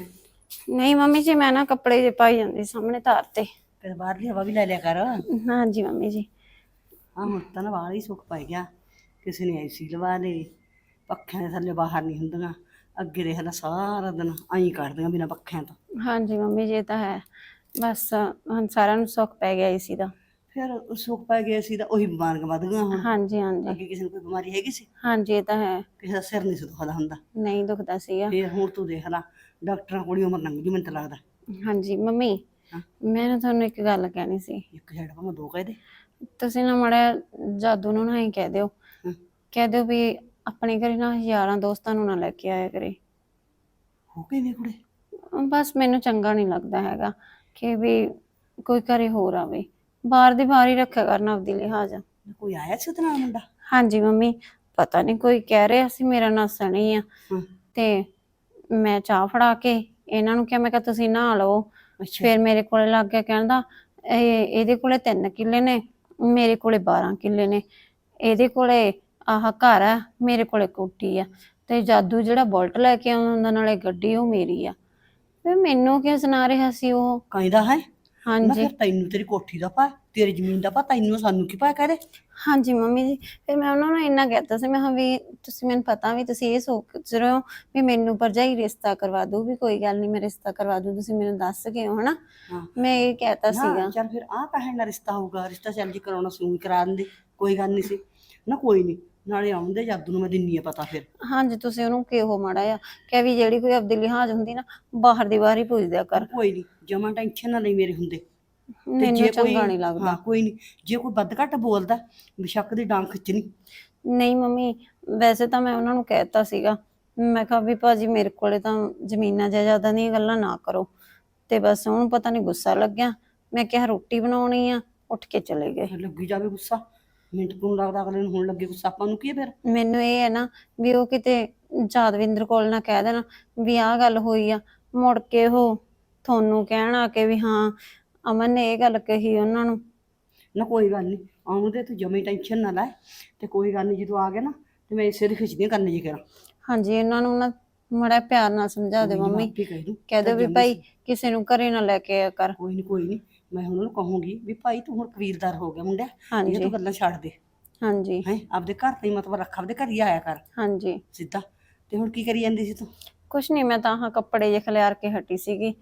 ਨਹੀਂ ਮੰਮੀ ਜੀ ਮੈਂ ਨਾ ਕੱਪੜੇ ਜੇ ਪਾਈ ਜਾਂਦੀ ਸਾਹਮਣੇ ਤਾਰ ਤੇ। ਫਿਰ ਬਾਹਰਲੀ ਹਵਾ ਵੀ ਲੈ ਲਿਆ ਕਰ। ਆ ਹਾਂਜੀ ਮੰਮੀ ਜੀ। ਹੁਣ ਤਾਂ ਨਾ ਬਾਹਰ ਹੀ ਸੁੱਕ ਪੈ ਗਿਆ। ਕਿਸੇ ਨੇ ਐਸੀ ਲਵਾ ਲਈ ਪੱਖਿਆਂ ਦੇ ਥੱਲੇ ਬਾਹਰ ਨਹੀਂ ਹੁੰਦੀਆਂ। ਅੱਗੇ ਦੇਖ ਲੈ ਸਾਰਾ ਦਿਨ ਆਈ ਕੱਢਦੀਆਂ ਬਿਨਾ ਪੱਖਿਆਂ ਤੋਂ। ਹਾਂਜੀ ਮੰਮੀ ਜੀ ਇਹ ਤਾਂ ਹੈ। ਬਸ ਹੁਣ ਸਾਰਿਆਂ ਨੂੰ ਸੁੱਖ ਪੈ ਗਿਆ ਇਸੀ ਦਾ। ਫਿਰ ਸੁੱਕ ਪੈ ਗਿਆ ਸੀ ਤਾਂ ਉਹੀ ਬਿਮਾਰੀਆਂ ਵੱਧ ਗਈਆਂ ਹੁਣ। ਹਾਂਜੀ ਹਾਂਜੀ। ਅੱਗੇ ਕਿਸੇ ਨੂੰ ਕੋਈ ਬਿਮਾਰੀ ਹੈਗੀ ਸੀ? ਹਾਂਜੀ ਇਹ ਤਾਂ ਹੈ। ਕਿਸੇ ਦਾ ਸਿਰ ਨਹੀਂ ਸੀ ਦੁਖਦਾ ਹੁੰਦਾ। ਨਹੀਂ ਦੁਖਦਾ ਸੀਗਾ। ਫਿਰ ਹੁਣ ਤੂੰ ਦੇਖ ਲੈ ਡਾਕਟਰਾਂ ਕੋਲ ਹੀ ਉਮਰ ਲੰਘ ਜੂ ਮੈਨੂੰ ਤਾਂ ਲੱਗਦਾ। ਹਾਂਜੀ ਮੰਮੀ ਹਾਂ। ਮੈਂ ਨਾ ਤੁਹਾਨੂੰ ਇੱਕ ਗੱਲ ਕਹਿਣੀ ਸੀ। ਇੱਕ ਛੱਡ ਭਾਵੇਂ ਦੋ ਕਹਿ ਦੇ। ਤੁਸੀਂ ਨਾ ਮੜਾ ਜਾਦੂ ਨੂੰ ਨਾ ਹੀ ਕਹਿ ਦਿਓ। ਹਾਂ। ਕਹਿ ਦਿਓ ਵੀ ਆਪਣੇ ਘਰੇ ਨਾ ਯਾਰਾਂ ਦੋਸਤਾਂ ਨੂੰ ਨਾ ਲੈ ਕੇ ਆਇਆ ਕਰੇ। ਹੋ ਕੁੜੇ? ਬਸ ਮੈਨੂੰ ਚੰਗਾ ਨਹੀਂ ਲੱਗਦਾ ਹੈਗਾ ਕਿ ਵੀ ਕੋਈ ਘਰੇ ਹੋਰ ਆਵੇ। ਬਾਹਰ ਦੀ ਬਾਹਰ ਹੀ ਰੱਖਿਆ ਕਰਨਾ ਆਪਦੀ ਲਿਹਾਜ਼। ਕੋਈ ਆਇਆ ਸੀ ਉਹਦੇ ਨਾਲ ਮੁੰਡਾ? ਹਾਂਜੀ ਮੰਮੀ ਪਤਾ ਨਹੀਂ ਕੋਈ ਕਹਿ ਰਿਹਾ ਸੀ ਮੇਰਾ ਨਾਂ ਸਣੀ ਆ। ਤੇ ਮੈਂ ਚਾਹ ਫੜਾ ਕੇ ਇਹਨਾਂ ਨੂੰ ਕਿਹਾ ਮੈਂ ਕਿਹਾ ਤੁਸੀਂ ਨਹਾ ਲਓ। ਫਿਰ ਮੇਰੇ ਕੋਲੇ ਲੱਗ ਗਿਆ ਕਹਿੰਦਾ ਇਹ ਇਹਦੇ ਕੋਲੇ ਤਿੰਨ ਕਿੱਲੇ ਨੇ ਮੇਰੇ ਕੋਲੇ 12 ਕਿੱਲੇ ਨੇ। ਇਹਦੇ ਕੋਲੇ ਆਹ ਘਰ ਆ ਮੇਰੇ ਕੋਲੇ ਕੋਠੀ ਆ ਤੇ ਜਾਦੂ ਜਿਹੜਾ ਬੁਲਟ ਲੈ ਕੇ ਆਉਂਦਾ ਨਾਲੇ ਗੱਡੀ ਉਹ ਮੇਰੀ ਆ। ਵੀ ਮੈਨੂੰ ਕਿਉਂ ਸੁਣਾ ਰਿਹਾ ਸੀ ਉਹ? ਕਹਿੰਦਾ ਹੈ ਹਾਂਜੀ। ਫਿਰ ਤੈਨੂੰ ਤੇਰੀ ਕੋਠੀ ਦਾ ਪਾ ਤੇਰੀ ਜ਼ਮੀਨ ਦਾ ਪਾ ਤੈਨੂੰ ਸਾਨੂੰ ਕੀ ਪਾ ਕਰੇ ਹਾਂਜੀ ਮੰਮੀ ਜੀ ਫਿਰ ਮੈਂ ਉਹਨਾਂ ਨੂੰ ਇੰਨਾ ਕਹਿਤਾ ਸੀ ਮੈਂ ਕਿਹਾ ਵੀ ਤੁਸੀਂ ਮੈਨੂੰ ਪਤਾ ਵੀ ਤੁਸੀਂ ਇਹ ਸੋਚ ਰਹੇ ਹੋ ਵੀ ਮੈਨੂੰ ਭਰਜਾਈ ਰਿਸ਼ਤਾ ਕਰਵਾ ਦਿਓ ਵੀ ਕੋਈ ਗੱਲ ਨਹੀਂ ਮੈਂ ਰਿਸ਼ਤਾ ਕਰਵਾ ਦੂੰ ਤੁਸੀਂ ਮੈਨੂੰ ਦੱਸ ਕੇ ਹੋ ਹਨਾ? ਹਾਂ। ਮੈਂ ਇਹ ਕਹਿਤਾ ਸੀਗਾ। ਚੱਲ ਫਿਰ ਆਹ ਕਹਿਣ ਦਾ ਰਿਸ਼ਤਾ ਹੋਊਗਾ ਰਿਸ਼ਤਾ ਚੱਲ ਜੀ ਕਰਾਉਣਾ ਸੂਈ ਕਰਾ ਦਿੰਦੇ ਕੋਈ ਗੱਲ ਨਹੀਂ ਸੀ। ਨਾ ਕੋਈ ਨਹੀਂ ਨਾਲੇ ਆਉਂਦੇ ਜਾਦੂ ਨੂੰ ਮੈਂ ਦਿੰਨੀ ਆ ਪਤਾ ਫਿਰ। ਹਾਂਜੀ ਤੁਸੀਂ ਉਹਨੂੰ ਕਿਹੋ ਮਾੜਾ ਆ ਕਿ ਵੀ ਜਿਹੜੀ ਕੋਈ ਆਪਦੀ ਲਿਹਾਜ਼ ਹੁੰਦੀ ਨਾ ਬਾਹਰ ਦੀ ਬਾਹਰ ਹੀ ਪੁੱਛਦਿਆ ਕਰ। ਕੋਈ ਨਹੀਂ ਜਮਾ ਟੈਨਸ਼ਨ ਨਾ ਲਈ ਮੇਰੇ ਹੁੰਦੇ। ਤੇ ਮੈਨੂੰ ਚੰਗਾ ਨਹੀਂ ਲੱਗਦਾ। ਹਾਂ ਕੋਈ ਨਹੀਂ ਜੇ ਕੋਈ ਵੱਧ ਘੱਟ ਬੋਲਦਾ ਬਿਸ਼ੱਕ ਦੀ ਡਾਂਗ ਖਿੱਚਣੀ। ਨਹੀਂ ਮੰਮੀ ਵੈਸੇ ਤਾਂ ਮੈਂ ਉਹਨਾਂ ਨੂੰ ਕਹਿਤਾ ਸੀਗਾ। ਮੈਂ ਕਿਹਾ ਵੀ ਭਾਜੀ ਮੇਰੇ ਕੋਲੇ ਤਾਂ ਜ਼ਮੀਨਾਂ ਜਾਇਦਾਦਾਂ ਦੀਆਂ ਗੱਲਾਂ ਨਾ ਕਰੋ। ਤੇ ਬਸ ਉਹਨੂੰ ਪਤਾ ਨਹੀਂ ਗੁੱਸਾ ਲੱਗਿਆ। ਮੈਂ ਕਿਹਾ ਰੋਟੀ ਬਣਾਉਣੀ ਆ ਉੱਠ ਕੇ ਚਲੇ ਗਏ। ਲੱਗੀ ਜਾਵੇ ਗੁੱਸਾ। ਮਿੰਟ ਨੂੰ ਲੱਗਦਾ ਅਗਲੇ ਨੂੰ ਹੁਣ ਲੱਗੇ ਗੁੱਸਾ ਆਪਾਂ ਨੂੰ ਕੀ ਹੈ ਫਿਰ? ਮੈਨੂੰ ਇਹ ਹੈ ਨਾ ਵੀ ਉਹ ਕਿਤੇ ਜਾਦਵਿੰਦਰ ਕੋਲ ਨਾ ਕਹਿ ਦੇਣਾ ਵੀ ਆਹ ਗੱਲ ਹੋਈ ਆ ਮੁੜ ਕੇ ਉਹ ਤੁਹਾਨੂੰ ਕਹਿਣ ਆ ਕੇ ਵੀ ਹਾਂ ਅਮਨ ਨੇ ਇਹ ਗੱਲ ਕਹੀ ਉਹਨਾਂ ਨੂੰ। ਨਾ ਕੋਈ ਗੱਲ ਨਹੀਂ ਆਉਂਦੇ ਤੂੰ ਜਮੇ ਟੈਨਸ਼ਨ ਨਾ ਲੈ ਤੇ ਕੋਈ ਗੱਲ ਨਹੀਂ ਜਦੋਂ ਆ ਗਿਆ ਨਾ ਤੇ ਮੈਂ ਇਸੇ ਦੀ ਖਿੱਚਦੀ ਕਰਨ ਜੀ ਕਰਾਂ। ਹਾਂਜੀ ਇਹਨਾਂ ਨੂੰ ਨਾ ਮੜਾ ਪਿਆਰ ਨਾਲ ਸਮਝਾ ਦੇ ਮੰਮੀ। ਕਹਿ ਦੂੰ ਕਹਿ ਦਿਓ ਵੀ ਭਾਈ ਕਿਸੇ ਨੂੰ ਘਰੇ ਨਾ ਲੈ ਕੇ ਆਇਆ ਕਰ। ਕੋਈ ਨਹੀਂ ਕੋਈ ਨਹੀਂ ਮੈਂ ਉਹਨਾਂ ਨੂੰ ਕਹੂੰਗੀ ਵੀ ਭਾਈ ਤੂੰ ਹੁਣ ਕਬੀਲਦਾਰ ਹੋ ਗਿਆ ਮੁੰਡਾ ਇਹ ਹਾਂਜੀ ਤੂੰ ਗੱਲਾਂ ਛੱਡ ਦੇ। ਹਾਂਜੀ। ਹੈ ਆਪਦੇ ਘਰ ਤੇ ਹੀ ਮਤਲਬ ਰੱਖ ਆਪਦੇ ਘਰ ਹੀ ਆਇਆ ਕਰ। ਹਾਂਜੀ। ਸਿੱਧਾ। ਤੇ ਹੁਣ ਕੀ ਕਰੀ ਜਾਂਦੀ ਸੀ ਤੂੰ? ਕੁਛ ਨਹੀਂ ਮੈਂ ਤਾਂ ਹਾਂ ਕੱਪੜੇ ਜੇ ਖਿਲਾਰ ਕੇ ਹਟੀ ਸੀਗੀ।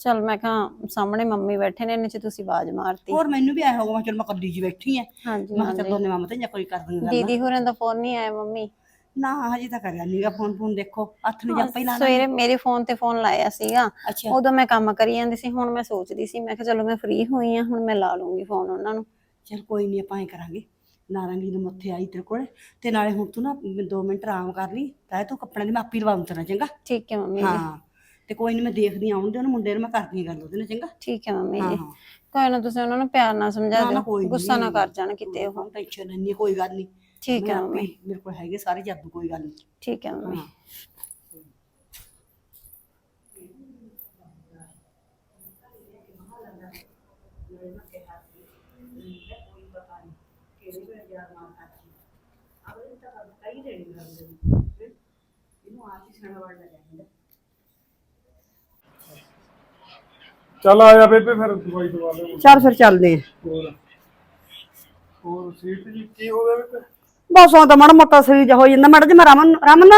ਚਲ ਮੈਂ ਕਿਹਾ ਸਾਹਮਣੇ ਮੰਮੀ ਬੈਠੇ ਨੇ ਇਹਨੇ ਚ ਤੁਸੀਂ ਆਵਾਜ਼ ਮਾਰਤੀ। ਹੋਰ ਮੈਨੂੰ ਵੀ ਆਇਆ ਹੋਗਾ ਮੈਂ ਚਲ ਮੈਂ ਕੱਲੀ ਜੀ ਬੈਠੀ ਆ। ਹਾਂਜੀ ਮੈਂ ਕਿਹਾ ਚੱਲ ਹਾਂਜੀ। ਦੋਨੇ ਮਾਮਾ ਤੇ ਜਾਂ ਕੋਈ ਕਰ ਦਿੰਦਾ ਦੀਦੀ ਹੋਰਾਂ ਦਾ ਫੋਨ ਨਹੀਂ ਆਇਆ ਮੰਮੀ। ਨਾ ਹਜੇ ਤਾਂ ਕਰਿਆ ਨਹੀਂਗਾ ਫੋਨ ਫੋਨ ਦੇਖੋ ਹੱਥ ਨੂੰ ਜੱਪਾ ਹੀ ਲਾ ਲਾ ਸਵੇਰੇ ਮੇਰੇ ਫੋਨ ਤੇ ਫੋਨ ਲਾਇਆ ਸੀਗਾ। ਅੱਛਾ। ਉਦੋਂ ਮੈਂ ਕੰਮ ਕਰੀ ਜਾਂਦੀ ਸੀ ਹੁਣ ਮੈਂ ਸੋਚਦੀ ਸੀ ਮੈਂ ਕਿਹਾ ਚਲੋ ਮੈਂ ਫ੍ਰੀ ਹੋਈ ਆ ਹੁਣ ਮੈਂ ਲਾ ਲੂੰਗੀ ਫੋਨ ਉਹਨਾਂ ਨੂੰ। ਚਲ ਕੋਈ ਨਹੀਂ ਆਪਾਂ ਐ ਕਰਾਂਗੇ। ਨਾਰੰਗੀ ਨੂੰ ਮੱਥੇ ਆਈ ਤੇਰੇ ਕੋਲ ਤੇ ਨਾਲੇ ਹੁਣ ਤੂੰ ਨਾ 2 ਮਿੰਟ ਆਰਾਮ ਕਰ ਲਈ ਤਾਂ ਤੂੰ ਕੱਪੜਿਆਂ ਦੀ ਮਾਪੀ ਲਵਾ ਉਤਰਨਾ ਚੰਗਾ। ਠੀਕ ਹੈ ਮੰਮੀ ਜੀ। ਹਾਂ ਤੇ ਕੋਈ ਨਹੀਂ ਮੈਂ ਦੇਖਦੀ ਆਉਂਦੇ ਉਹਨੂੰ ਮੁੰਡੇ ਨੂੰ ਮੈਂ ਕਰਦੀ ਹਾਂ ਗੱਲ ਉਹਦੇ ਨਾਲ ਚੰਗਾ। ਠੀਕ ਹੈ ਮੰਮੀ ਜੀ। ਹਾਂ ਕੋਈ ਨਾ ਤੁਸੀਂ ਉਹਨਾਂ ਨੂੰ ਪਿਆਰ ਨਾਲ ਸਮਝਾ ਨਾ, ਨਾ, ਕੋਈ ਦਿਓ ਗੁੱਸਾ ਨਾ। ਕਰ ਜਾਣ ਕਿਤੇ ਉਹ। ਟੈਨਸ਼ਨ ਨਹੀਂ ਕੋਈ ਗੱਲ ਨਹੀਂ ਠੀਕ ਹੈ ਮੈਂ ਮੰਮੀ। ਮੇਰੇ ਕੋਲ ਹੈਗੇ ਸਾਰੇ ਜਾਦੂ ਕੋਈ ਗੱਲ ਨਹੀਂ ਠੀਕ ਹੈ ਮੰਮੀ। ਚੱਲ ਆ ਜਾ ਬੇਬੇ ਫਿਰ ਦਵਾਈ ਦਵਾ ਲੈ ਚੱਲ ਫਿਰ ਚੱਲਦੇ ਆ ਹੋਰ। ਹੋਰ ਸੀਟ ਜੀ ਕੀ ਹੋ ਗਿਆ ਬੇਬੇ? ਬਸ ਉਹ ਤਾਂ ਮਾੜਾ ਮੋਟਾ ਸਰੀਰ ਜਿਹਾ ਹੋ ਜਾਂਦਾ ਮਾੜਾ ਜਿਹਾ ਮੈਂ ਰਮਨ ਰਮਨ!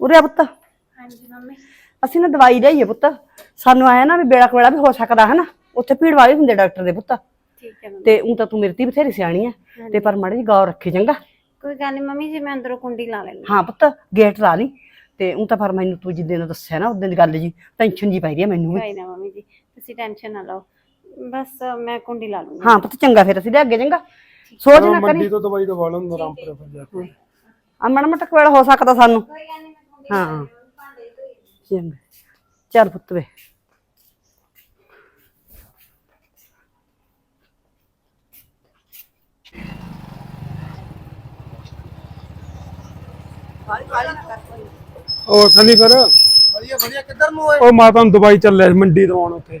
ਉਰੇ ਆ ਪੁੱਤ। ਹਾਂਜੀ ਮੰਮੀ। ਅਸੀਂ ਨਾ ਦਵਾਈ ਲਈਏ ਪੁੱਤ। ਸਾਨੂੰ ਆਇਆ ਨਾ ਵੀ ਬੇੜਾ ਕੋੜਾ ਵੀ ਹੋ ਸਕਦਾ ਹੈ ਨਾ ਉੱਥੇ ਭੀੜ ਵਾਲੇ ਹੁੰਦੇ ਡਾਕਟਰ ਦੇ ਪੁੱਤ। ਠੀਕ ਹੈ ਮੰਮੀ। ਤੇ ਉਹ ਤਾਂ ਤੂੰ ਮੇਰੀ ਧੀ ਬਥੇਰੀ ਸਿਆਣੀ ਆ ਤੇ ਪਰ ਮਾੜੀ ਜੀ ਗੌਰ ਰੱਖੀ ਚੰਗਾ। ਕੋਈ ਗੱਲ ਨਹੀਂ ਮੰਮੀ ਜੀ ਮੈਂ ਅੰਦਰੋਂ ਕੁੰਡੀ ਲਾ ਲੈਂਦੀ। ਹਾਂ ਪੁੱਤ ਗੇਟ ਲਾ ਲਈ। ਤੇ ਉਹ ਤਾਂ ਪਰ ਮੈਨੂੰ ਤੂੰ ਜਿੱਦੇ ਨੂੰ ਦੱਸਿਆ ਨਾ ਉਦੋਂ ਦੀ ਗੱਲ ਜੀ ਟੈਨਸ਼ਨ ਜੀ ਪੈ ਰਹੀ ਆ ਮੈਨੂੰ ਵੀ। ਕੋਈ ਨਾ ਮੰਮੀ ਜੀ ਤੁਸੀਂ ਟੈਨਸ਼ਨ ਨਾ ਲਓ। ਬਸ ਮੈਂ ਕੁੰਡੀ ਲਾ ਲੂੰਗੀ। ਹਾਂ ਪੁੱਤ ਚੰਗਾ ਫਿਰ ਅਸੀਂ ਲੈ ਅੱਗੇ ਚੰਗਾ। ਸੋਚ ਨਾ ਕਰੀ। ਮੰਡੀ ਤੋਂ ਦਵਾਈ ਦਵਾ ਲੈਂਦਾ ਰਾਮਪੁਰ ਫਿਰ ਜਾ ਕੇ। ਆ ਮਾੜਾ ਮੋਟਾ ਕੋਲ ਹੋ ਸਕਦਾ ਸਾਨੂੰ। ਹਾਂ। ਚੰਗਾ। ਚੱਲ ਪੁੱਤ ਵੇ। ਉਹ ਸਨੀ ਫਿਰ? ਵਧੀਆ ਵਧੀਆ। ਕਿੱਧਰ ਨੂੰ ਓਏ? ਉਹ ਮਾਤਾ ਨੂੰ ਦਵਾਈ ਚੱਲਿਆ ਸੀ ਮੰਡੀ ਦਵਾਉਣ ਉੱਥੇ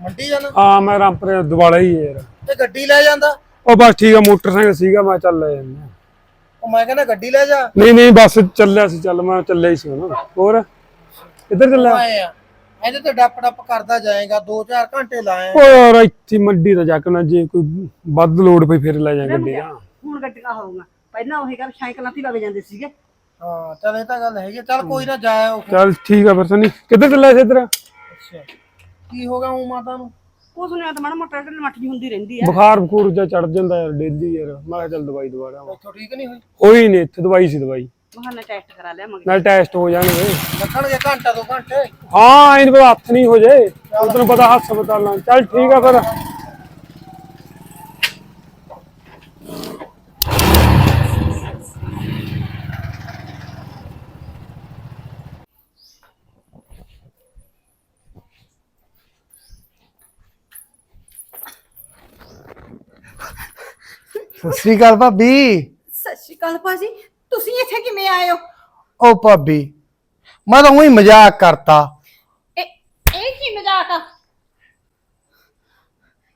ਮੰਡੀ ਜਾਣਾ? ਹਾਂ ਮੈਂ ਰਾਮਪੁਰ ਦਵਾਲਾ ਹੀ ਯਾਰ। ਤੇ ਗੱਡੀ ਲੈ ਜਾਂਦਾ? ਉਹ ਬਸ ਠੀਕ ਆ ਮੋਟਰਸਾਈਕਲ ਸੀਗਾ ਮੈਂ ਚੱਲ ਲੈ ਜਾਂਦਾ ਉਹ ਮੈਂ ਕਹਿੰਦਾ ਗੱਡੀ ਲੈ ਜਾ। ਨਹੀਂ ਨਹੀਂ ਬਸ ਚੱਲਿਆ ਸੀ ਚੱਲ ਮੈਂ ਚੱਲਿਆ ਹੀ ਸੀ ਨਾ ਹੋਰ? ਕਿੱਧਰ ਚੱਲਿਆ? ਆਏ ਆ। ਇਹਦੇ ਤੇ ਡੱਪ ਡੱਪ ਕਰਦਾ ਜਾਏਗਾ 2-4 ਘੰਟੇ ਲਾਏ ਓ ਯਾਰ ਇੱਥੇ ਮੰਡੀ ਤਾਂ ਜਾ ਕੇ ਨਾ ਜੇ ਕੋਈ ਵੱਧ ਲੋਡ ਪਈ ਫਿਰ ਲੈ ਜਾ ਗੱਡੀ। ਆ ਹੁਣ ਗੱਡੀਆਂ ਹੋਊਗਾ। ਪਹਿਲਾਂ ਉਹੀ ਗੱਲ ਸਾਈਕਲਾਂ ਤੇ ਹੀ ਲੱਗ ਜਾਂਦੇ ਸੀਗੇ। ਹਾਂ ਚੱਲ ਇਹ ਤਾਂ ਗੱਲ ਹੈਗੀ ਆ। ਚੱਲ ਕੋਈ ਨਾ ਜਾਇਓ ਚੱਲ ਠੀਕ ਆ ਫਿਰ ਸਨੀ। ਕਿੱਧਰ ਚੱਲਿਆ ਸੀ ਇੱਧਰ? ਅੱਛਾ। ਕੀ ਹੋ ਗਿਆ ਉਹ ਮਾਤਾ ਨੂੰ? ਉਹ ਸੁਣਿਆ ਤਾਂ ਮਾੜਾ ਮੋਟਾ ਢਿੱਲ ਮੱਠ ਜੀ ਹੁੰਦੀ ਰਹਿੰਦੀ ਆ। ਬੁਖਾਰ ਬਖੂਰ ਜਾਂ ਚੜ ਜਾਂਦਾ ਯਾਰ ਡੇਲੀ ਯਾਰ। ਮੈਂ ਕਿਹਾ ਚੱਲ ਦਵਾਈ ਦਵਾ ਲਿਆ ਇੱਥੋਂ ਠੀਕ ਨਹੀਂ ਹੋਈ? ਹੋਈ ਨਹੀਂ ਇੱਥੇ ਦਵਾਈ ਸੀ ਦਵਾਈ। ਮਹਾਨਾ ਟੈਸਟ ਕਰਾ ਲਿਆ ਮਗਰ। ਨਾਲ ਟੈਸਟ ਹੋ ਜਾਣਗੇ। ਲੱਗਣਗੇ ਘੰਟਾ ਦੋ ਘੰਟੇ? ਹਾਂ ਇਹਨੂੰ ਪਤਾ ਹੱਥ ਨਹੀਂ ਹੋ ਜੇ। ਤੈਨੂੰ ਪਤਾ ਹਸਪਤਾਲਾਂ ਚੱਲ ਠੀਕ ਆ ਫਿਰ। ਸਤਿ ਸ੍ਰੀ ਅਕਾਲ ਭਾਬੀ। ਸਤਿ ਸ਼੍ਰੀ ਅਕਾਲ ਭਾਜੀ ਤੁਸੀਂ ਇੱਥੇ ਕਿਵੇਂ ਆਏ ਹੋ? ਓ ਭਾਬੀ ਮੈਂ ਤਾਂ ਉਹੀ ਮਜ਼ਾਕ ਕਰਤਾ। ਇਹ ਇਹ ਕੀ ਮਜ਼ਾਕ ਆ?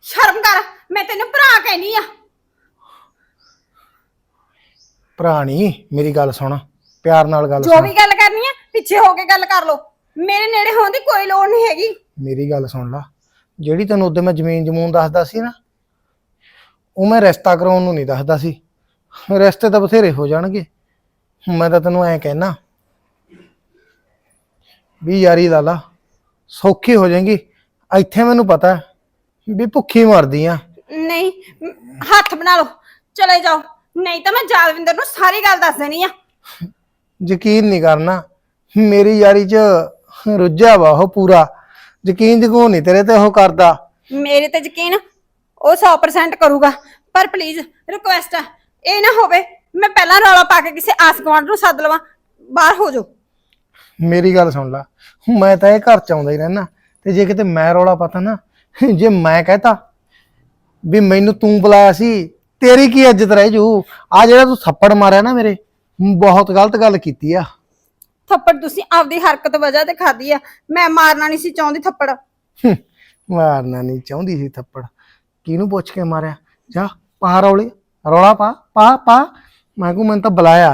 ਸ਼ਰਮ ਕਰ ਮੈਂ ਤੈਨੂੰ ਭਰਾ ਕਹਿਨੀ ਆ। ਭਰਾ ਨਹੀਂ ਮੇਰੀ ਗੱਲ ਸੁਣ ਪਿਆਰ ਨਾਲ ਗੱਲ ਜੋ ਸੁਣ। ਵੀ ਗੱਲ ਕਰਨੀ ਆ ਪਿੱਛੇ ਹੋ ਕੇ ਗੱਲ ਕਰ ਲੋ ਮੇਰੇ ਨੇੜੇ ਹੋਣ ਦੀ ਕੋਈ ਲੋੜ ਨਹੀਂ ਹੈਗੀ। ਮੇਰੀ ਗੱਲ ਸੁਣ ਲਾ ਜਿਹੜੀ ਤੈਨੂੰ ਉਦੋਂ ਮੈਂ ਜ਼ਮੀਨ ਜਮੂਨ ਦੱਸਦਾ ਸੀ ਨਾ ਉਹ ਮੈਂ ਰਿਸ਼ਤਾ ਕਰਾਉਣ ਨੂੰ ਨਹੀਂ ਦੱਸਦਾ ਸੀ। ਰਿਸ਼ਤੇ ਤਾਂ ਬਥੇਰੇ ਹੋ ਜਾਣਗੇ। ਮੈਂ ਤਾਂ ਤੈਨੂੰ ਐਂ ਕਹਿਣਾ ਵੀ ਯਾਰੀ ਲਾ ਲਾ ਸੌਖੀ ਹੋ ਜਾਏਗੀ। ਇੱਥੇ ਮੈਨੂੰ ਪਤਾ ਵੀ ਭੁੱਖੀ ਮਰਦੀ ਆ। ਨਹੀਂ ਮ- ਹੱਥ ਬਣਾ ਲਓ ਚਲੇ ਜਾਓ। ਨਹੀਂ ਤਾਂ ਮੈਂ ਜਾਦਵਿੰਦਰ ਨੂੰ ਸਾਰੀ ਗੱਲ ਦੱਸ ਦੇਣੀ ਆ। ਯਕੀਨ ਨਹੀਂ ਕਰਨਾ ਮੇਰੀ ਯਾਰੀ 'ਚ ਰੁੱਝਿਆ ਵਾ ਉਹ ਪੂਰਾ। ਯਕੀਨ ਜਗੋ ਨਹੀਂ ਤੇਰੇ ਤੇ ਉਹ ਕਰਦਾ। ਮੇਰੇ ਤੇ ਯਕੀਨ ਉਹ 100% ਕਰੂਗਾ। ਪਰ ਪਲੀਜ਼ ਰਿਕੁਐਸਟ ਆ। ਇਹ ਨਾ ਹੋਵੇ ਮੈਂ ਪਹਿਲਾਂ ਰੌਲਾ ਪਾ ਕੇ ਕਿਸੇ ਆਸ ਗੁਆਂਢ ਨੂੰ ਸੱਦ ਲਵਾਂ। ਬਾਹਰ ਹੋ ਜਾਓ। ਮੇਰੀ ਗੱਲ ਸੁਣ ਲੈ। ਮੈਂ ਤਾਂ ਇਹ ਘਰ ਚ ਆਉਂਦਾ ਹੀ ਰਹਿਣਾ ਤੇ ਜੇ ਕਿਤੇ ਮੈਂ ਰੌਲਾ ਪਤਾ ਨਾ ਜੇ ਮੈਂ ਕਹਤਾ ਵੀ ਮੈਨੂੰ ਤੂੰ ਬੁਲਾਇਆ ਸੀ ਤੇਰੀ ਕੀ ਇੱਜ਼ਤ ਰਹਿ ਜੂ? ਆ ਜਿਹੜਾ ਤੂੰ ਥੱਪੜ ਮਾਰਿਆ ਨਾ ਮੇਰੇ ਬਹੁਤ ਗਲਤ ਗੱਲ ਕੀਤੀ ਆ। ਥੱਪੜ ਤੁਸੀਂ ਆਪਦੀ ਹਰਕਤ ਵਜ੍ਹਾ ਤੇ ਖਾਦੀ ਆ। ਮੈਂ ਮਾਰਨਾ ਨਹੀਂ ਸੀ ਚਾਹੁੰਦੀ ਥੱਪੜ। ਮਾਰਨਾ ਨਹੀਂ ਚਾਹੁੰਦੀ ਸੀ ਥੱਪੜ। ਕਿਹਨੂੰ ਪੁੱਛ ਕੇ ਮਾਰਿਆ? ਜਾ ਪਾ ਰੌਲੇ ਰੌਲਾ ਪਾ ਪਾ ਪਾ। ਮੈਂ ਕੋ ਮੈਨੂੰ ਤਾਂ ਬੁਲਾਇਆ।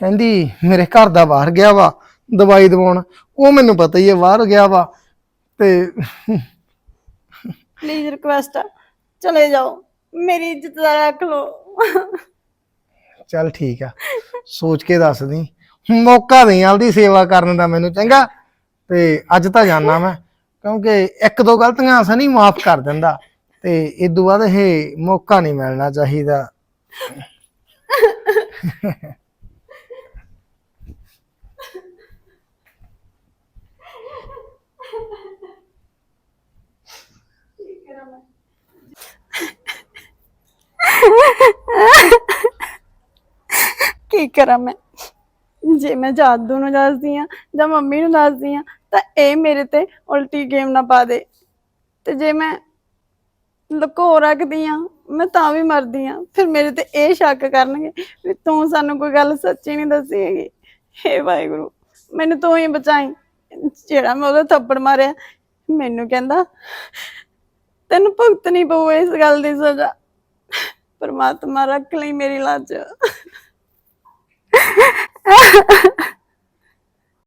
ਕਹਿੰਦੀ ਮੇਰੇ ਘਰ ਦਾ ਬਾਹਰ ਗਿਆ ਵਾ ਦਵਾਈ ਦਵਾਉਣ। ਉਹ ਮੈਨੂੰ ਪਤਾ ਹੀ ਹੈ ਬਾਹਰ ਗਿਆ ਵਾ। ਤੇ ਪਲੀਜ਼ ਰਿਕੁਐਸਟ ਆ। ਚਲੇ ਜਾਓ। ਮੇਰੀ ਇੱਜ਼ਤ ਦਾ ਰੱਖ ਲਓ। ਚੱਲ ਠੀਕ ਆ। ਸੋਚ ਕੇ ਦੱਸ ਦੀ ਮੌਕਾ ਦੇ ਆਪਦੀ ਸੇਵਾ ਕਰਨ ਦਾ ਮੈਨੂੰ ਚੰਗਾ? ਤੇ ਅੱਜ ਤਾਂ ਜਾਣਾ ਮੈਂ। ਕਿਉਂਕਿ ਇੱਕ ਦੋ ਗਲਤੀਆਂ ਸਨੀ ਮਾਫ ਕਰ ਦਿੰਦਾ। ਤੇ ਇਸ ਤੋਂ ਬਾਅਦ ਇਹ ਮੌਕਾ ਨਹੀਂ ਮਿਲਣਾ ਚਾਹੀਦਾ। ਕੀ ਕਰਾਂ ਮੈਂ? ਜੇ ਮੈਂ ਜਾਦੂ ਨੂੰ ਦੱਸਦੀ ਆ ਜਾਂ ਮੰਮੀ ਨੂੰ ਦੱਸਦੀ ਆ ਤਾਂ ਇਹ ਮੇਰੇ ਤੇ ਉਲਟੀ ਗੇਮ ਨਾ ਪਾ ਦੇ। ਤੇ ਜੇ ਮੈਂ ਲੁਕੋ ਰੱਖਦੀ ਆ, ਮੈਂ ਤਾਂ ਵੀ ਮਰਦੀ ਆ। ਫਿਰ ਮੇਰੇ ਤੇ ਇਹ ਸ਼ੱਕ ਕਰਨਗੇ ਵੀ ਤੂੰ ਸਾਨੂੰ ਕੋਈ ਗੱਲ ਸੱਚੀ ਨਹੀਂ ਦੱਸੀ ਹੈਗੀ। ਹੇ ਵਾਹਿਗੁਰੂ, ਮੈਨੂੰ ਤੂੰ ਹੀ ਬਚਾਈ। ਜਿਹੜਾ ਮੈਂ ਉਹਦਾ ਥੱਪੜ ਮਾਰਿਆ, ਮੈਨੂੰ ਕਹਿੰਦਾ, ਤੈਨੂੰ ਭੁਗਤਣੀ ਪਊ ਇਸ ਗੱਲ ਦੀ ਸਜ਼ਾ। ਪਰਮਾਤਮਾ ਰੱਖ ਲਈ ਮੇਰੀ ਲਾਜ।